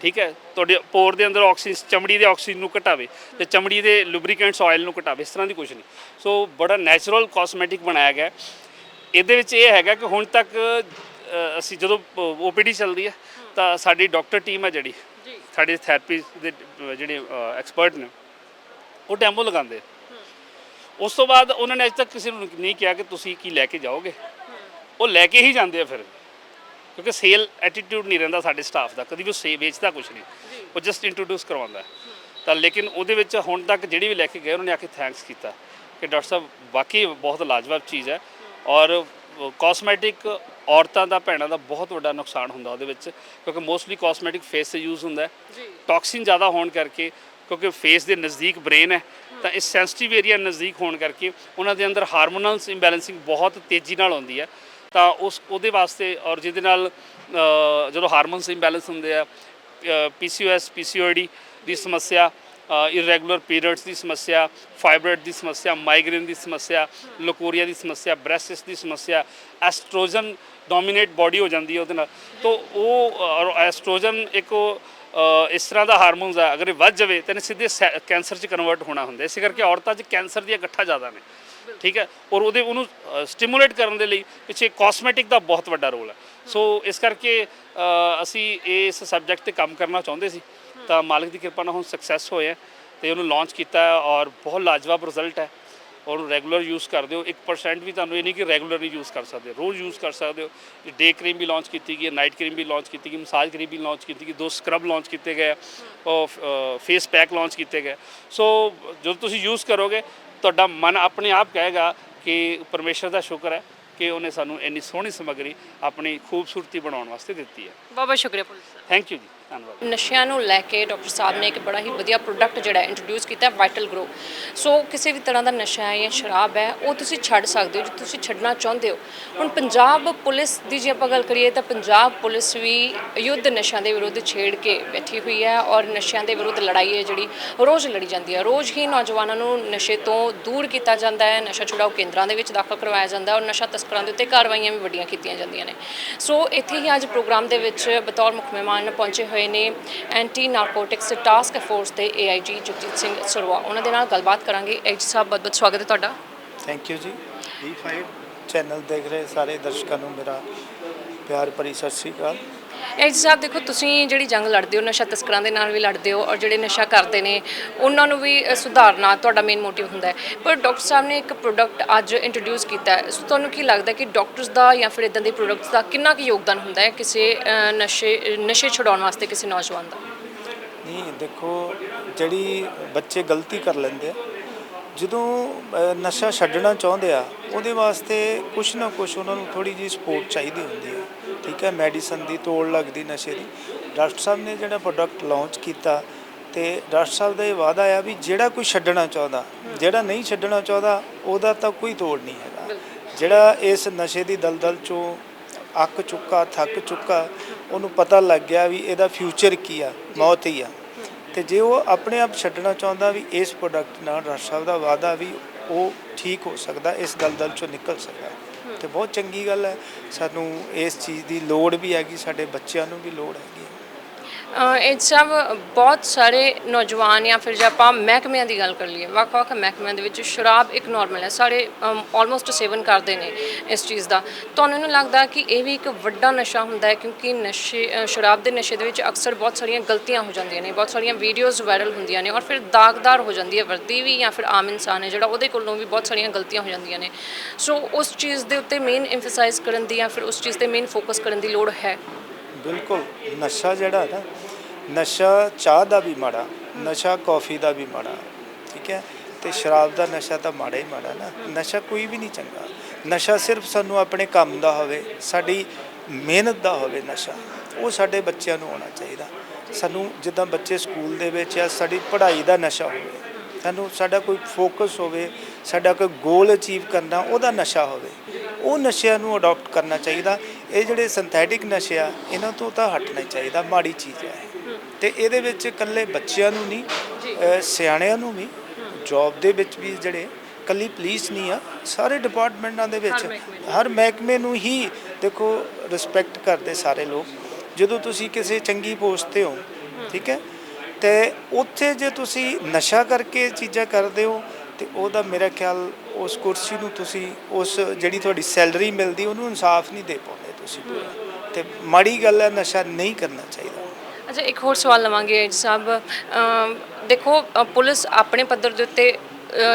ਠੀਕ ਹੈ? ਤੁਹਾਡੇ ਪੋਰ ਦੇ ਅੰਦਰ ਆਕਸੀਜਨ ਚਮੜੀ ਦੇ ਆਕਸੀਜਨ ਨੂੰ ਘਟਾਵੇ ਤੇ ਚਮੜੀ ਦੇ ਲੁਬਰੀਕੈਂਟਸ ਆਇਲ ਨੂੰ ਘਟਾਵੇ ਇਸ ਤਰ੍ਹਾਂ ਦੀ ਕੁਝ ਨਹੀਂ। ਸੋ ਬੜਾ ਨੈਚੁਰਲ ਕਾਸਮੈਟਿਕ ਬਣਾਇਆ ਗਿਆ। ਇਹਦੇ ਵਿੱਚ ਇਹ ਹੈਗਾ ਕਿ ਹੁਣ ਤੱਕ ਅਸੀਂ ਜਦੋਂ ਓਪੀਡੀ ਚੱਲਦੀ ਹੈ ਤਾਂ ਸਾਡੀ ਡਾਕਟਰ ਟੀਮ ਹੈ ਜਿਹੜੀ। ਸਾਡੇ ਥੈਰੇਪੀ ਦੇ ਜਿਹੜੇ ਐਕਸਪਰਟ ਨੇ ਉਹ ਡੈਮੋ ਲਗਾਉਂਦੇ। ਉਸ ਤੋਂ ਬਾਅਦ ਉਹਨਾਂ ਨੇ ਅਜੇ ਤੱਕ ਕਿਸੇ ਨੂੰ ਨਹੀਂ ਕਿਹਾ ਕਿ ਤੁਸੀਂ ਕੀ ਲੈ ਕੇ ਜਾਓਗੇ। ਉਹ ਲੈ ਕੇ ਹੀ ਜਾਂਦੇ ਆ ਫਿਰ। ਕਿਉਂਕਿ ਸੇਲ ਐਟੀਟਿਊਡ ਨਹੀਂ ਰਹਿੰਦਾ ਸਾਡੇ ਸਟਾਫ ਦਾ। ਕਦੀ ਵੀ ਉਹ ਸੇ ਵੇਚਦਾ ਕੁਝ ਨਹੀਂ। ਉਹ ਜਸਟ ਇੰਟਰੋਡਿਊਸ ਕਰਵਾਉਂਦਾ। ਤਾਂ ਲੇਕਿਨ ਉਹਦੇ ਵਿੱਚ ਹੁਣ ਤੱਕ ਜਿਹੜੀ ਵੀ ਲੈ ਕੇ ਗਏ ਉਹਨਾਂ ਨੇ ਆ ਕੇ ਥੈਂਕਸ ਕੀਤਾ। ਕਿ ਡਾਕਟਰ ਸਾਹਿਬ ਵਾਕਈ ਬਹੁਤ ਲਾਜਵਾਬ ਚੀਜ਼ ਹੈ। ਔਰ ਕਾਸਮੈਟਿਕ ਔਰਤਾਂ ਦਾ ਭੈਣਾਂ ਦਾ ਬਹੁਤ ਵੱਡਾ ਨੁਕਸਾਨ ਹੁੰਦਾ ਉਹਦੇ ਵਿੱਚ। ਕਿਉਂਕਿ ਮੋਸਟਲੀ ਕਾਸਮੈਟਿਕ ਫੇਸ ਤੇ ਯੂਜ਼ ਹੁੰਦਾ ਹੈ। ਟੌਕਸਿਨ ਜ਼ਿਆਦਾ ਹੋਣ ਕਰਕੇ ਕਿਉਂਕਿ ਫੇਸ ਦੇ ਨਜ਼ਦੀਕ ਬ੍ਰੇਨ ਹੈ ਤਾਂ ਇਸ ਸੈਂਸਿਟਿਵ ਏਰੀਆ ਨਜ਼ਦੀਕ ਹੋਣ ਕਰਕੇ ਉਹਨਾਂ ਦੇ ਅੰਦਰ ਹਾਰਮੋਨਲ ਇੰਬੈਲੈਂਸਿੰਗ ਬਹੁਤ ਤੇਜ਼ੀ ਨਾਲ ਆਉਂਦੀ ਹੈ। ਤਾਂ ਉਸ ਉਹਦੇ ਵਾਸਤੇ ਔਰ ਜਿਹਦੇ ਨਾਲ ਜਦੋਂ ਹਾਰਮੋਨਸ ਇੰਬੈਲੈਂਸ ਹੁੰਦੇ ਆ ਪੀਸੀਓਐਸ ਪੀਸੀਓਡੀ ਦੀ ਸਮੱਸਿਆ ਇਰੈਗੂਲਰ ਪੀਰੀਅਡਸ ਦੀ ਸਮੱਸਿਆ ਫਾਈਬਰਡ ਦੀ ਸਮੱਸਿਆ ਮਾਈਗ੍ਰੇਨ ਦੀ ਸਮੱਸਿਆ ਲੋਕੋਰੀਆ ਦੀ ਸਮੱਸਿਆ ਬ੍ਰੈਸਟਸ ਦੀ ਸਮੱਸਿਆ ਐਸਟ੍ਰੋਜਨ ਡੋਮੀਨੇਟ ਬਾਡੀ ਹੋ ਜਾਂਦੀ ਹੈ ਉਹਦੇ ਨਾਲ। ਤੋਂ ਉਹ ਔਰ ਐਸਟ੍ਰੋਜਨ ਇੱਕ ਉਹ, ਇਸ ਤਰ੍ਹਾਂ ਦਾ ਹਾਰਮੋਨਸ ਆ ਅਗਰ ਇਹ ਵੱਧ ਜਾਵੇ ਤਾਂ ਇਹਨੇ ਸਿੱਧੇ ਕੈਂਸਰ 'ਚ ਕਨਵਰਟ ਹੋਣਾ ਹੁੰਦਾ ਇਸੇ ਕਰਕੇ ਔਰਤਾਂ 'ਚ ਕੈਂਸਰ ਦੀਆਂ ਗੱਠਾਂ ਜ਼ਿਆਦਾ ਨੇ। ਠੀਕ ਹੈ? ਔਰ ਉਹਦੇ ਉਹਨੂੰ ਸਟਿਮੂਲੇਟ ਕਰਨ ਦੇ ਲਈ ਪਿੱਛੇ ਕਾਸਮੈਟਿਕ ਦਾ ਬਹੁਤ ਵੱਡਾ ਰੋਲ ਹੈ। ਸੋ ਇਸ ਕਰਕੇ ਅਸੀਂ ਇਸ ਸਬਜੈਕਟ ਤੇ ਕੰਮ ਕਰਨਾ ਚਾਹੁੰਦੇ ਸੀ। ਤਾਂ ਮਾਲਕ ਦੀ ਕਿਰਪਾ ਨਾਲ ਹੁਣ ਸਕਸੈਸ ਹੋਏ ਹੈ ਤੇ ਉਹਨੂੰ ਲਾਂਚ ਕੀਤਾ ਔਰ ਬਹੁਤ ਲਾਜਵਾਬ ਰਿਜ਼ਲਟ ਹੈ। ਔਰ ਰੈਗੂਲਰ ਯੂਜ਼ ਕਰਦੇ ਹੋ। 1% ਵੀ ਤੁਹਾਨੂੰ ਇਹ ਨਹੀਂ ਕਿ ਰੈਗੂਲਰ ਨਹੀਂ ਯੂਜ਼ ਕਰ ਸਕਦੇ ਰੋਜ਼ ਯੂਜ਼ ਕਰ ਸਕਦੇ ਹੋ। ਡੇ ਕਰੀਮ ਵੀ ਲਾਂਚ ਕੀਤੀ ਗਈ ਹੈ ਨਾਈਟ ਕਰੀਮ ਵੀ ਲਾਂਚ ਕੀਤੀ ਗਈ ਮਸਾਜ ਕਰੀਮ ਵੀ ਲਾਂਚ ਕੀਤੀ ਗਈ ਦੋ ਸਕਰਬ ਲਾਂਚ ਕੀਤੇ ਗਏ ਹੈ, ਔਰ ਫੇਸ ਪੈਕ ਲਾਂਚ ਕੀਤੇ ਗਏ ਸੋ ਜਦੋਂ ਤੁਸੀਂ ਯੂਜ਼ ਕਰੋਗੇ ਤੁਹਾਡਾ ਮਨ ਆਪਣੇ ਆਪ ਕਹੇਗਾ ਕਿ ਪਰਮੇਸ਼ਰ ਦਾ ਸ਼ੁਕਰ ਹੈ ਕਿ ਉਹਨੇ ਸਾਨੂੰ ਇੰਨੀ ਸੋਹਣੀ ਸਮੱਗਰੀ ਆਪਣੀ ਖੂਬਸੂਰਤੀ ਬਣਾਉਣ ਵਾਸਤੇ ਦਿੱਤੀ ਹੈ। ਬਾਬਾ ਸ਼ੁਕਰੀਆ ਪੁਲਿਸ ਥੈਂਕ ਯੂ ਜੀ। ਧੰਨਵਾਦ। ਨਸ਼ਿਆਂ ਨੂੰ ਲੈ ਕੇ ਡਾਕਟਰ ਸਾਹਿਬ ਨੇ ਇੱਕ ਬੜਾ ਹੀ ਵਧੀਆ ਪ੍ਰੋਡਕਟ ਜਿਹੜਾ ਇੰਟਰੋਡਿਊਸ ਕੀਤਾ ਵਾਈਟਲ ਗਰੋ ਸੋ ਕਿਸੇ ਵੀ ਤਰ੍ਹਾਂ ਦਾ ਨਸ਼ਾ ਹੈ ਜਾਂ ਸ਼ਰਾਬ ਹੈ, ਉਹ ਤੁਸੀਂ ਛੱਡ ਸਕਦੇ ਹੋ, ਜੇ ਤੁਸੀਂ ਛੱਡਣਾ ਚਾਹੁੰਦੇ ਹੋ। ਹੁਣ ਪੰਜਾਬ ਪੁਲਿਸ ਦੀ ਜੇ ਆਪਾਂ ਗੱਲ ਕਰੀਏ ਤਾਂ ਪੰਜਾਬ ਪੁਲਿਸ ਵੀ ਯੁੱਧ ਨਸ਼ਿਆਂ ਦੇ ਵਿਰੁੱਧ ਛੇੜ ਕੇ ਬੈਠੀ ਹੋਈ ਹੈ ਔਰ ਨਸ਼ਿਆਂ ਦੇ ਵਿਰੁੱਧ ਲੜਾਈ ਹੈ ਜਿਹੜੀ, ਰੋਜ਼ ਲੜੀ ਜਾਂਦੀ ਹੈ। ਰੋਜ਼ ਹੀ ਨੌਜਵਾਨਾਂ ਨੂੰ ਨਸ਼ੇ ਤੋਂ ਦੂਰ ਕੀਤਾ ਜਾਂਦਾ ਹੈ, ਨਸ਼ਾ ਛੁਡਾਓ ਕੇਂਦਰਾਂ ਦੇ ਵਿੱਚ ਦਾਖਲ ਕਰਵਾਇਆ ਜਾਂਦਾ ਔਰ ਨਸ਼ਾ ਤਸਕਰਾਂ ਦੇ ਉੱਤੇ ਕਾਰਵਾਈਆਂ ਵੀ ਵੱਡੀਆਂ ਕੀਤੀਆਂ ਜਾਂਦੀਆਂ ਨੇ। ਸੋ ਇੱਥੇ ਹੀ ਅੱਜ ਪ੍ਰੋਗਰਾਮ ਦੇ ਵਿੱਚ ਬਤੌਰ ਮੁੱਖ ਮਹਿਮਾਨ ਪਹੁੰਚੇ ਹੋਏ ਨੇ ਐਂਟੀ ਨਾਰਕੋਟਿਕਸ ਟਾਸਕ ਫੋਰਸ ਦੇ ਏਆਈਜੀ ਜਗਜੀਤ ਸਿੰਘ ਸਰਵਾ ਉਹਨਾਂ ਦੇ ਨਾਲ ਗੱਲਬਾਤ ਕਰਾਂਗੇ। ਐਚ ਸਾਹਿਬ ਬਹੁਤ ਬਹੁਤ ਸਵਾਗਤ ਹੈ ਤੁਹਾਡਾ। ਥੈਂਕ ਯੂ ਜੀ। D5 ਚੈਨਲ ਦੇਖ ਰਹੇ ਸਾਰੇ ਦਰਸ਼ਕਾਂ ਨੂੰ ਮੇਰਾ ਪਿਆਰ ਭਰੀ ਸਤਿ ਸ੍ਰੀ ਅਕਾਲ। ਐਚ ਸਾਹਿਬ ਦੇਖੋ ਤੁਸੀਂ ਜਿਹੜੀ ਜੰਗ ਲੜਦੇ ਹੋ ਨਸ਼ਾ ਤਸਕਰਾਂ ਦੇ ਨਾਲ ਵੀ ਲੜਦੇ ਹੋ ਔਰ ਜਿਹੜੇ ਨਸ਼ਾ ਕਰਦੇ ਨੇ ਉਹਨਾਂ ਨੂੰ ਵੀ ਅ, ਸੁਧਾਰਨਾ ਤੁਹਾਡਾ ਮੇਨ ਮੋਟਿਵ ਹੁੰਦਾ ਹੈ। ਪਰ ਡਾਕਟਰ ਸਾਹਿਬ ਨੇ ਇੱਕ ਪ੍ਰੋਡਕਟ ਅੱਜ ਇੰਟਰੋਡਿਊਸ ਕੀਤਾ ਹੈ। ਸੋ ਤੁਹਾਨੂੰ ਕੀ ਲੱਗਦਾ ਕਿ ਡਾਕਟਰਸ ਦਾ ਜਾਂ ਫਿਰ ਇਦਾਂ ਦੇ ਪ੍ਰੋਡਕਟਸ ਦਾ ਕਿੰਨਾ ਕੁ ਯੋਗਦਾਨ ਹੁੰਦਾ ਹੈ ਕਿਸੇ ਅ, ਨਸ਼ੇ ਨਸ਼ੇ ਛੁਡਾਉਣ ਵਾਸਤੇ ਕਿਸੇ ਨੌਜਵਾਨ ਦਾ? ਨਹੀਂ ਦੇਖੋ ਜਿਹੜੀ ਬੱਚੇ ਗਲਤੀ ਕਰ ਲੈਂਦੇ ਆ ਜਦੋਂ ਅ, ਨਸ਼ਾ ਛੱਡਣਾ ਚਾਹੁੰਦੇ ਆ ਉਹਦੇ ਵਾਸਤੇ ਕੁਛ ਨਾ ਕੁਛ ਉਹਨਾਂ ਨੂੰ ਥੋੜੀ ਜਿਹੀ ਸਪੋਰਟ ਚਾਹੀਦੀ ਹੁੰਦੀ ਹੈ। ਠੀਕ ਹੈ ਮੈਡੀਸਨ ਦੀ ਤੋੜ ਲੱਗਦੀ ਨਸ਼ੇ ਦੀ। ਡਾਕਟਰ ਸਾਹਿਬ ਨੇ ਜਿਹੜਾ ਪ੍ਰੋਡਕਟ ਲਾਂਚ ਕੀਤਾ ਤੇ ਡਾਕਟਰ ਸਾਹਿਬ ਦਾ ਇਹ ਵਾਅਦਾ ਆ ਵੀ ਜਿਹੜਾ ਕੋਈ ਛੱਡਣਾ ਚਾਹੁੰਦਾ, ਜਿਹੜਾ ਨਹੀਂ ਛੱਡਣਾ ਚਾਹੁੰਦਾ, ਉਹਦਾ ਤਾਂ ਕੋਈ ਤੋੜ ਨਹੀਂ ਹੈਗਾ। ਜਿਹੜਾ ਇਸ ਨਸ਼ੇ ਦੀ ਦਲਦਲ ਚੋਂ ਅੱਕ ਚੁੱਕਾ, ਥੱਕ ਚੁੱਕਾ, ਉਹਨੂੰ ਪਤਾ ਲੱਗ ਗਿਆ ਵੀ ਇਹਦਾ ਫਿਊਚਰ ਕੀ ਆ, ਮੌਤ ਹੀ ਆ। ਤੇ ਜੇ ਉਹ ਆਪਣੇ ਆਪ ਛੱਡਣਾ ਚਾਹੁੰਦਾ ਵੀ ਇਸ ਪ੍ਰੋਡਕਟ ਨਾਲ ਡਾਕਟਰ ਸਾਹਿਬ ਦਾ ਵਾਅਦਾ ਵੀ ਉਹ ਠੀਕ ਹੋ ਸਕਦਾ, ਇਸ ਦਲਦਲ ਚੋਂ ਨਿਕਲ ਸਕਦਾ। ਤੇ ਬਹੁਤ ਚੰਗੀ ਗੱਲ ਹੈ। ਸਾਨੂੰ ਇਸ ਚੀਜ਼ ਦੀ ਲੋੜ ਵੀ ਹੈਗੀ, ਸਾਡੇ ਬੱਚਿਆਂ ਨੂੰ ਵੀ ਲੋੜ ਹੈਗੀ। ਇਹ ਸਭ ਬਹੁਤ ਸਾਰੇ ਨੌਜਵਾਨ ਜਾਂ ਫਿਰ ਜੇ ਆਪਾਂ ਮਹਿਕਮਿਆਂ ਦੀ ਗੱਲ ਕਰ ਲਈਏ, ਵੱਖ-ਵੱਖ ਮਹਿਕਮਿਆਂ ਦੇ ਵਿੱਚ ਸ਼ਰਾਬ ਇੱਕ ਨਾਰਮਲ ਹੈ ਸਾਰੇ ਆਲਮੋਸਟ ਸੇਵਨ ਕਰਦੇ ਨੇ ਇਸ ਚੀਜ਼ ਦਾ। ਤੁਹਾਨੂੰ ਨਹੀਂ ਲੱਗਦਾ ਕਿ ਇਹ ਵੀ ਇੱਕ ਵੱਡਾ ਨਸ਼ਾ ਹੁੰਦਾ ਹੈ ਕਿਉਂਕਿ ਨਸ਼ੇ ਸ਼ਰਾਬ ਦੇ ਨਸ਼ੇ ਦੇ ਵਿੱਚ ਅਕਸਰ ਬਹੁਤ ਸਾਰੀਆਂ ਗਲਤੀਆਂ ਹੋ ਜਾਂਦੀਆਂ ਨੇ, ਬਹੁਤ ਸਾਰੀਆਂ ਵੀਡੀਓਜ਼ ਵਾਇਰਲ ਹੁੰਦੀਆਂ ਨੇ ਔਰ ਫਿਰ ਦਾਗਦਾਰ ਹੋ ਜਾਂਦੀ ਹੈ ਵਰਦੀ ਵੀ ਜਾਂ ਫਿਰ ਆਮ ਇਨਸਾਨ ਹੈ ਜਿਹੜਾ ਉਹਦੇ ਕੋਲੋਂ ਵੀ ਬਹੁਤ ਸਾਰੀਆਂ ਗਲਤੀਆਂ ਹੋ ਜਾਂਦੀਆਂ ਨੇ। ਸੋ ਉਸ ਚੀਜ਼ ਦੇ ਉੱਤੇ ਮੇਨ ਐਮਫਸਾਈਜ਼ ਕਰਨ ਦੀ ਜਾਂ ਫਿਰ ਉਸ ਚੀਜ਼ ਤੇ ਮੇਨ ਫੋਕਸ ਕਰਨ ਦੀ ਲੋੜ ਹੈ। ਬਿਲਕੁਲ, ਨਸ਼ਾ ਜਿਹੜਾ ਨਾ, ਨਸ਼ਾ ਚਾਹ ਦਾ ਵੀ ਮਾੜਾ, ਨਸ਼ਾ ਕੌਫੀ ਦਾ ਵੀ ਮਾੜਾ, ਠੀਕ ਹੈ? ਤੇ ਸ਼ਰਾਬ ਦਾ ਨਸ਼ਾ ਤਾਂ ਮਾੜਾ ਹੀ ਮਾੜਾ ਨਾ, ਨਸ਼ਾ ਕੋਈ ਵੀ ਨਹੀਂ ਚੰਗਾ। ਨਸ਼ਾ ਸਿਰਫ ਸਾਨੂੰ ਆਪਣੇ ਕੰਮ ਦਾ ਹੋਵੇ, ਸਾਡੀ ਮਿਹਨਤ ਦਾ ਹੋਵੇ ਨਸ਼ਾ, ਉਹ ਸਾਡੇ ਬੱਚਿਆਂ ਨੂੰ ਹੋਣਾ ਚਾਹੀਦਾ। ਸਾਨੂੰ ਜਿੱਦਾਂ ਬੱਚੇ ਸਕੂਲ ਦੇ ਵਿੱਚ ਆ ਸਾਡੀ ਪੜ੍ਹਾਈ ਦਾ ਨਸ਼ਾ ਹੋਵੇ, ਸਾਨੂੰ ਸਾਡਾ ਕੋਈ ਫੋਕਸ ਹੋਵੇ, ਸਾਡਾ ਕੋਈ ਗੋਲ ਅਚੀਵ ਕਰਨਾ, ਉਹਦਾ ਨਸ਼ਾ ਹੋਵੇ। ਉਹ ਨਸ਼ਿਆਂ ਨੂੰ ਅਡਾਪਟ ਕਰਨਾ ਚਾਹੀਦਾ। ਇਹ ਜਿਹੜੇ ਸਿੰਥੈਟਿਕ ਨਸ਼ੇ ਆ ਇਹਨਾਂ ਤੋਂ ਤਾਂ ਹਟਣਾ ਚਾਹੀਦਾ ਮਾੜੀ ਚੀਜ਼ ਹੈ। ਤੇ ਇਹਦੇ ਵਿੱਚ ਇਕੱਲੇ ਬੱਚਿਆਂ ਨੂੰ ਨਹੀਂ ਸਿਆਣਿਆਂ ਨੂੰ ਵੀ ਜੌਬ ਦੇ ਵਿੱਚ ਵੀ ਜਿਹੜੇ ਕੱਲੀ ਪੁਲਿਸ ਨਹੀਂ ਆ ਸਾਰੇ ਡਿਪਾਰਟਮੈਂਟਾਂ ਦੇ ਵਿੱਚ ਹਰ ਮਹਿਕਮੇ ਨੂੰ। ਹੀ ਦੇਖੋ ਰਿਸਪੈਕਟ ਕਰਦੇ ਸਾਰੇ ਲੋਕ। ਜਦੋਂ ਤੁਸੀਂ ਕਿਸੇ ਚੰਗੀ ਪੋਸਟ ਤੇ ਹੋ ਠੀਕ ਹੈ? ਤੇ ਉੱਥੇ ਜੇ ਤੁਸੀਂ ਨਸ਼ਾ ਕਰਕੇ ਚੀਜ਼ਾਂ ਕਰਦੇ ਹੋ ਤੇ ਉਹਦਾ ਮੇਰਾ ਖਿਆਲ ਉਸ ਕੁਰਸੀ ਨੂੰ ਤੁਸੀਂ ਉਸ ਜਿਹੜੀ ਤੁਹਾਡੀ ਸੈਲਰੀ ਮਿਲਦੀ, ਉਹਨੂੰ ਇਨਸਾਫ ਨਹੀਂ ਦੇ ਪਾਉਂਦੇ ਤੁਸੀਂ। ਪੂਰਾ ਤੇ ਮਾੜੀ ਗੱਲ ਹੈ, ਨਸ਼ਾ ਨਹੀਂ ਕਰਨਾ ਚਾਹੀਦਾ। ਅੱਛਾ, ਇੱਕ ਹੋਰ ਸਵਾਲ ਲਵਾਂਗੇ ਸਾਹਿਬ ਦੇਖੋ ਪੁਲਿਸ ਆਪਣੇ ਪੱਧਰ ਦੇ ਉੱਤੇ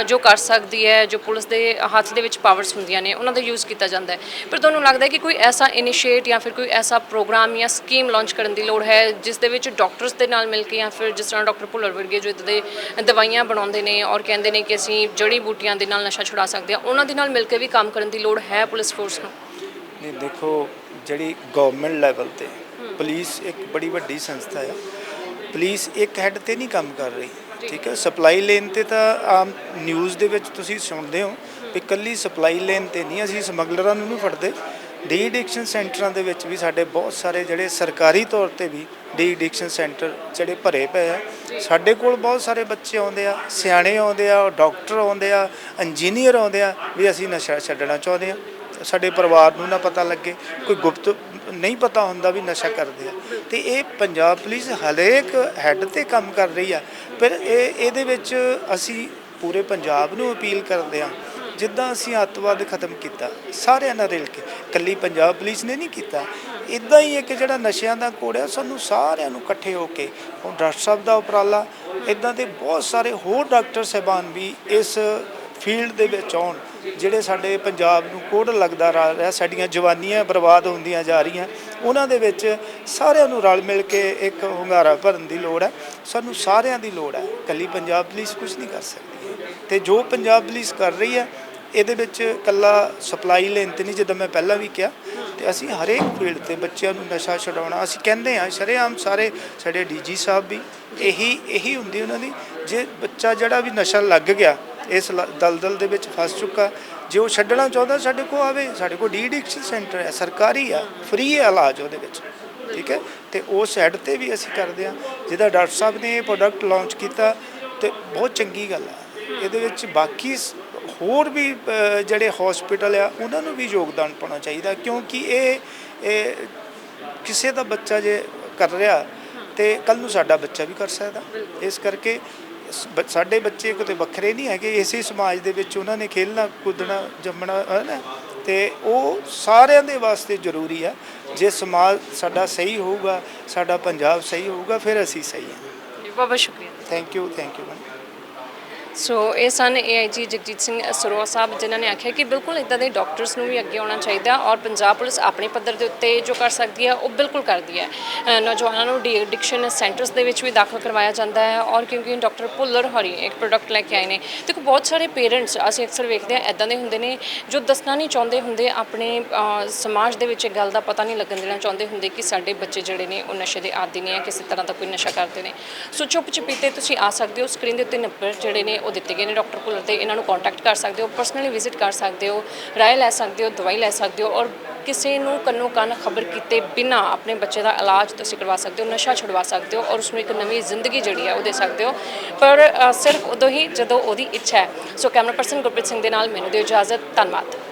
ਜੋ ਕਰ ਸਕਦੀ ਹੈ ਜੋ ਪੁਲਿਸ ਦੇ ਹੱਥ ਦੇ ਵਿੱਚ ਪਾਵਰਸ ਹੁੰਦੀਆਂ ਨੇ ਉਹਨਾਂ ਦਾ ਯੂਜ਼ ਕੀਤਾ ਜਾਂਦਾ ਹੈ। ਪਰ ਤੁਹਾਨੂੰ ਲੱਗਦਾ ਹੈ ਕਿ ਕੋਈ ਐਸਾ ਇਨੀਸ਼ੀਏਟ ਜਾਂ ਫਿਰ ਕੋਈ ਐਸਾ ਪ੍ਰੋਗਰਾਮ ਜਾਂ ਸਕੀਮ ਲਾਂਚ ਕਰਨ ਦੀ ਲੋੜ ਹੈ ਜਿਸ ਦੇ ਵਿੱਚ ਡਾਕਟਰਸ ਦੇ ਨਾਲ ਮਿਲ ਕੇ ਜਾਂ ਫਿਰ ਜਿਸ ਤਰ੍ਹਾਂ ਡਾਕਟਰ ਭੁੱਲਰ ਵਰਗੇ ਜੋ ਇੱਦਾਂ ਦੇ ਦਵਾਈਆਂ ਬਣਾਉਂਦੇ ਨੇ ਔਰ ਕਹਿੰਦੇ ਨੇ ਕਿ ਅਸੀਂ ਜੜੀ ਬੂਟੀਆਂ ਦੇ ਨਾਲ ਨਸ਼ਾ ਛੁਡਾ ਸਕਦੇ ਹਾਂ ਉਹਨਾਂ ਦੇ ਨਾਲ ਮਿਲ ਕੇ ਵੀ ਕੰਮ ਕਰਨ ਦੀ ਲੋੜ ਹੈ ਪੁਲਿਸ ਫੋਰਸ ਨੂੰ? ਨਹੀਂ ਦੇਖੋ ਜਿਹੜੀ ਗਵਰਨਮੈਂਟ ਲੈਵਲ ਤੇ ਪੁਲਿਸ ਇੱਕ ਬੜੀ ਵੱਡੀ ਸੰਸਥਾ ਹੈ ਪੁਲਿਸ ਇੱਕ ਹੈੱਡ ਤੇ ਨਹੀਂ ਕੰਮ ਕਰ ਰਹੀ। ਠੀਕ ਹੈ ਸਪਲਾਈ ਲੇਨ ਤੇ ਤਾਂ ਆਮ ਨਿਊਜ਼ ਦੇ ਵਿੱਚ ਤੁਸੀਂ ਸੁਣਦੇ ਹੋ ਵੀ ਕੱਲੀ ਸਪਲਾਈ ਲੇਨ ਤੇ ਨਹੀਂ ਅਸੀਂ ਸਮਗਲਰਾਂ ਨੂੰ ਨਹੀਂ ਫੜਦੇ। ਡੀ ਐਡਿਕਸ਼ਨ ਸੈਂਟਰਾਂ ਦੇ ਵਿੱਚ ਵੀ ਸਾਡੇ ਬਹੁਤ ਸਾਰੇ ਜਿਹੜੇ ਸਰਕਾਰੀ ਤੌਰ ਤੇ ਵੀ ਡੀ ਐਡਿਕਸ਼ਨ ਸੈਂਟਰ ਜਿਹੜੇ ਭਰੇ ਪਏ ਆ। ਸਾਡੇ ਕੋਲ ਬਹੁਤ ਸਾਰੇ ਬੱਚੇ ਆਉਂਦੇ ਆ ਸਿਆਣੇ ਆਉਂਦੇ ਆ ਡਾਕਟਰ ਆਉਂਦੇ ਆ ਇੰਜੀਨੀਅਰ ਆਉਂਦੇ ਆ ਵੀ ਅਸੀਂ ਨਸ਼ਾ ਛੱਡਣਾ ਚਾਹੁੰਦੇ ਆ। ਸਾਡੇ ਪਰਿਵਾਰ ਨੂੰ ਨਾ ਪਤਾ ਲੱਗੇ ਕੋਈ ਗੁਪਤ ਨਹੀਂ ਪਤਾ ਹੁੰਦਾ ਵੀ ਨਸ਼ਾ ਕਰਦੇ ਆ। ਤੇ ਇਹ ਪੰਜਾਬ ਪੁਲਿਸ ਹਰੇਕ ਹੈੱਡ ਤੇ ਕੰਮ ਕਰ ਰਹੀ ਆ। ਪਰ ਇਹ, ਇਹਦੇ ਵਿੱਚ ਅਸੀਂ ਪੂਰੇ ਪੰਜਾਬ ਨੂੰ ਅਪੀਲ ਕਰਦੇ ਆ, ਜਿੱਦਾਂ ਅਸੀਂ ਅੱਤਵਾਦ ਖਤਮ ਕੀਤਾ, ਸਾਰਿਆਂ ਨਾਲ ਰਲ ਕੇ। ਕੱਲੀ ਪੰਜਾਬ ਪੁਲਿਸ ਨੇ ਨਹੀਂ ਕੀਤਾ। ਇਦਾਂ ਹੀ ਇੱਕ ਜਿਹੜਾ ਨਸ਼ਿਆਂ ਦਾ ਕੋੜਿਆ ਸਾਨੂੰ ਸਾਰਿਆਂ ਨੂੰ ਇਕੱਠੇ ਹੋ ਕੇ, ਹੁਣ ਡਾਕਟਰ ਸਾਹਿਬ ਦਾ ਉਪਰਾਲਾ ਇਦਾਂ ਦੇ ਬਹੁਤ ਸਾਰੇ ਹੋਰ ਡਾਕਟਰ ਸਾਹਿਬਾਨ ਵੀ ਇਸ ਫੀਲਡ ਦੇ ਵਿੱਚ ਆਉਣ, ਜਿਹੜੇ ਸਾਡੇ ਪੰਜਾਬ ਨੂੰ ਕੋੜ ਲੱਗਦਾ ਰਾ, ਰਿਹਾ, ਸਾਡੀਆਂ ਜਵਾਨੀਆਂ ਬਰਬਾਦ ਹੁੰਦੀਆਂ ਜਾ ਰਹੀਆਂ, ਉਹਨਾਂ ਦੇ ਵਿੱਚ ਸਾਰਿਆਂ ਨੂੰ ਰਲ ਮਿਲ ਕੇ ਇੱਕ ਹੁੰਗਾਰਾ ਭਰਨ ਦੀ ਲੋੜ ਹੈ। ਸਾਨੂੰ ਸਾਰਿਆਂ ਦੀ ਲੋੜ ਹੈ। ਕੱਲੀ ਪੰਜਾਬ ਪੁਲਿਸ ਕੁਝ ਨਹੀਂ ਕਰ ਸਕਦੀ। ਤੇ ਜੋ ਪੰਜਾਬ ਪੁਲਿਸ ਕਰ ਰਹੀ ਹੈ, ਇਹਦੇ ਵਿੱਚ ਕੱਲਾ ਸਪਲਾਈ ਲੈਣ ਤੇ ਨਹੀਂ, ਜਿੱਦਾਂ ਮੈਂ ਪਹਿਲਾਂ ਵੀ ਕਿਹਾ, ਤੇ ਅਸੀਂ ਹਰੇਕ ਫੀਲਡ ਤੇ ਬੱਚਿਆਂ ਨੂੰ ਨਸ਼ਾ ਛਡਾਉਣਾ, ਅਸੀਂ ਕਹਿੰਦੇ ਹਾਂ, ਸ਼ਰੇਆਮ ਸਾਰੇ ਸਾਡੇ ਡੀਜੀ ਸਾਹਿਬ ਵੀ ਇਹੀ ਇਹੀ ਹੁੰਦੀ ਉਹਨਾਂ ਦੀ, ਜੇ ਬੱਚਾ ਜਿਹੜਾ ਵੀ ਨਸ਼ਾ ਲੱਗ ਗਿਆ ਇਸ ਲ- ਦਲਦਲ ਦੇ ਵਿੱਚ ਫਸ ਚੁੱਕਾ। ਜੇ ਉਹ ਛੱਡਣਾ ਚਾਹੁੰਦਾ, ਸਾਡੇ ਕੋਲ ਆਵੇ, ਸਾਡੇ ਕੋਲ ਡੀ ਐਡਿਕਸ਼ਨ ਸੈਂਟਰ ਹੈ, ਸਰਕਾਰੀ ਆ ਫ੍ਰੀ ਹੈ ਇਲਾਜ ਉਹਦੇ ਵਿੱਚ, ਠੀਕ ਹੈ? ਤੇ ਉਸ ਸਾਈਡ ਤੇ ਵੀ ਅਸੀਂ ਕਰਦੇ ਹਾਂ। ਜਿਹਦਾ ਡਾਕਟਰ ਸਾਹਿਬ ਨੇ ਇਹ ਪ੍ਰੋਡਕਟ ਲਾਂਚ ਕੀਤਾ ਤੇ ਬਹੁਤ ਚੰਗੀ ਗੱਲ ਆ। ਇਹਦੇ ਵਿੱਚ ਬਾਕੀ ਹੋਰ ਵੀ ਜਿਹੜੇ ਹਸਪੀਟਲ ਆ, ਉਹਨਾਂ ਨੂੰ ਵੀ ਯੋਗਦਾਨ ਪਾਉਣਾ ਚਾਹੀਦਾ, ਕਿਉਂਕਿ ਇਹ ਇਹ ਕਿਸੇ ਦਾ ਬੱਚਾ ਜੇ ਕਰ ਰਿਹਾ ਤੇ ਕੱਲ ਨੂੰ ਸਾਡਾ ਬੱਚਾ ਵੀ ਕਰ ਸਕਦਾ। ਇਸ ਕਰਕੇ ਸਾਡੇ ਬੱਚੇ ਕਿਤੇ ਵੱਖਰੇ ਨਹੀਂ ਹੈਗੇ। ਇਸੇ ਸਮਾਜ ਦੇ ਵਿੱਚ ਉਹਨਾਂ ਨੇ ਖੇਲਣਾ ਕੁੱਦਣਾ ਜੰਮਣਾ ਹੈ ਨਾ ਤੇ ਉਹ ਸਾਰਿਆਂ ਦੇ ਵਾਸਤੇ ਜ਼ਰੂਰੀ ਹੈ ਜੇ ਸਮਾਜ ਸਾਡਾ ਸਹੀ ਹੋਊਗਾ ਸਾਡਾ ਪੰਜਾਬ ਸਹੀ ਹੋਊਗਾ ਫਿਰ ਅਸੀਂ ਸਹੀ ਹਾਂ ਬਹੁਤ ਬਹੁਤ ਸ਼ੁਕਰੀਆ। Thank you thank you so ਇਹ ਸਨ ਏਆਈਜੀ ਜਗਜੀਤ ਸਿੰਘ ਸਰੋਆ ਸਾਹਿਬ, ਜਿਨ੍ਹਾਂ ਨੇ ਆਖਿਆ ਕਿ ਬਿਲਕੁਲ ਇਦਾਂ ਦੇ ਡਾਕਟਰਸ ਨੂੰ ਵੀ ਅੱਗੇ ਆਉਣਾ ਚਾਹੀਦਾ ਔਰ ਪੰਜਾਬ ਪੁਲਿਸ ਆਪਣੇ ਪੱਧਰ ਦੇ ਉੱਤੇ ਜੋ ਕਰ ਸਕਦੀ ਹੈ, ਉਹ ਬਿਲਕੁਲ ਕਰਦੀ ਹੈ। ਨੌਜਵਾਨਾਂ ਨੂੰ ਡੀ ਐਡਿਕਸ਼ਨ ਸੈਂਟਰਸ ਦੇ ਵਿੱਚ ਵੀ ਦਾਖਲ ਕਰਵਾਇਆ ਜਾਂਦਾ ਹੈ ਔਰ ਕਿਉਂਕਿ ਡਾਕਟਰ ਭੁੱਲਰ ਹਰੀ ਇੱਕ ਪ੍ਰੋਡਕਟ ਲੈ ਕੇ ਆਏ ਨੇ। ਬਹੁਤ ਸਾਰੇ ਪੇਰੈਂਟਸ ਅਸੀਂ ਅਕਸਰ ਵੇਖਦੇ ਹਾਂ ਇਦਾਂ ਦੇ ਹੁੰਦੇ ਨੇ ਜੋ ਦੱਸਣਾ ਨਹੀਂ ਚਾਹੁੰਦੇ ਹੁੰਦੇ, ਆਪਣੇ ਸਮਾਜ ਦੇ ਵਿੱਚ ਇਹ ਗੱਲ ਦਾ ਪਤਾ ਨਹੀਂ ਲੱਗਣ ਦੇਣਾ ਚਾਹੁੰਦੇ ਹੁੰਦੇ ਕਿ ਸਾਡੇ ਬੱਚੇ ਜਿਹੜੇ ਨੇ ਉਹ ਨਸ਼ੇ ਦੇ ਆਦੀ ਨੇ ਜਾਂ ਕਿਸੇ ਤਰ੍ਹਾਂ ਦਾ ਕੋਈ ਨਸ਼ਾ ਕਰਦੇ ਨੇ। ਸੋ ਚੁੱਪ ਚਪੀਤੇ ਤੁਸੀਂ ਆ ਸਕਦੇ ਹੋ, ਸਕਰੀਨ ਦੇ ਉੱਤੇ ਨੰਬਰ ਜਿਹੜੇ ਨੇ ਉਹ ਦਿੱਤੇ ਗਏ ਨੇ, ਡਾਕਟਰ ਭੁੱਲਰ ਤੇ ਇਹਨਾਂ ਨੂੰ ਕੰਟੈਕਟ ਕਰ ਸਕਦੇ ਹੋ ਪਰਸਨਲੀ ਵਿਜ਼ਿਟ ਕਰ ਸਕਦੇ ਹੋ, ਰਾਏ ਲੈ ਸਕਦੇ ਹੋ, ਦਵਾਈ ਲੈ ਸਕਦੇ ਹੋ ਔਰ ਕਿਸੇ ਨੂੰ ਕੰਨੋ ਕੰਨ ਖਬਰ ਕੀਤੇ ਬਿਨਾ ਆਪਣੇ ਬੱਚੇ ਦਾ ਇਲਾਜ ਤੁਸੀਂ ਕਰਵਾ ਸਕਦੇ ਹੋ, ਨਸ਼ਾ ਛੁਡਵਾ ਸਕਦੇ ਹੋ ਔਰ ਉਸ ਨੂੰ ਇੱਕ ਨਵੀਂ ਜ਼ਿੰਦਗੀ ਜਿਹੜੀ ਹੈ ਉਹ ਦੇ ਸਕਦੇ ਹੋ। ਪਰ ਸਿਰਫ ਉਦੋਂ ਹੀ ਜਦੋਂ ਉਹਦੀ ਇੱਛਾ ਹੈ। So camera person Gurpreet Singh ਦੇ ਨਾਲ ਮੈਨੂੰ ਦਿਓ ਇਜਾਜ਼ਤ। ਧੰਨਵਾਦ।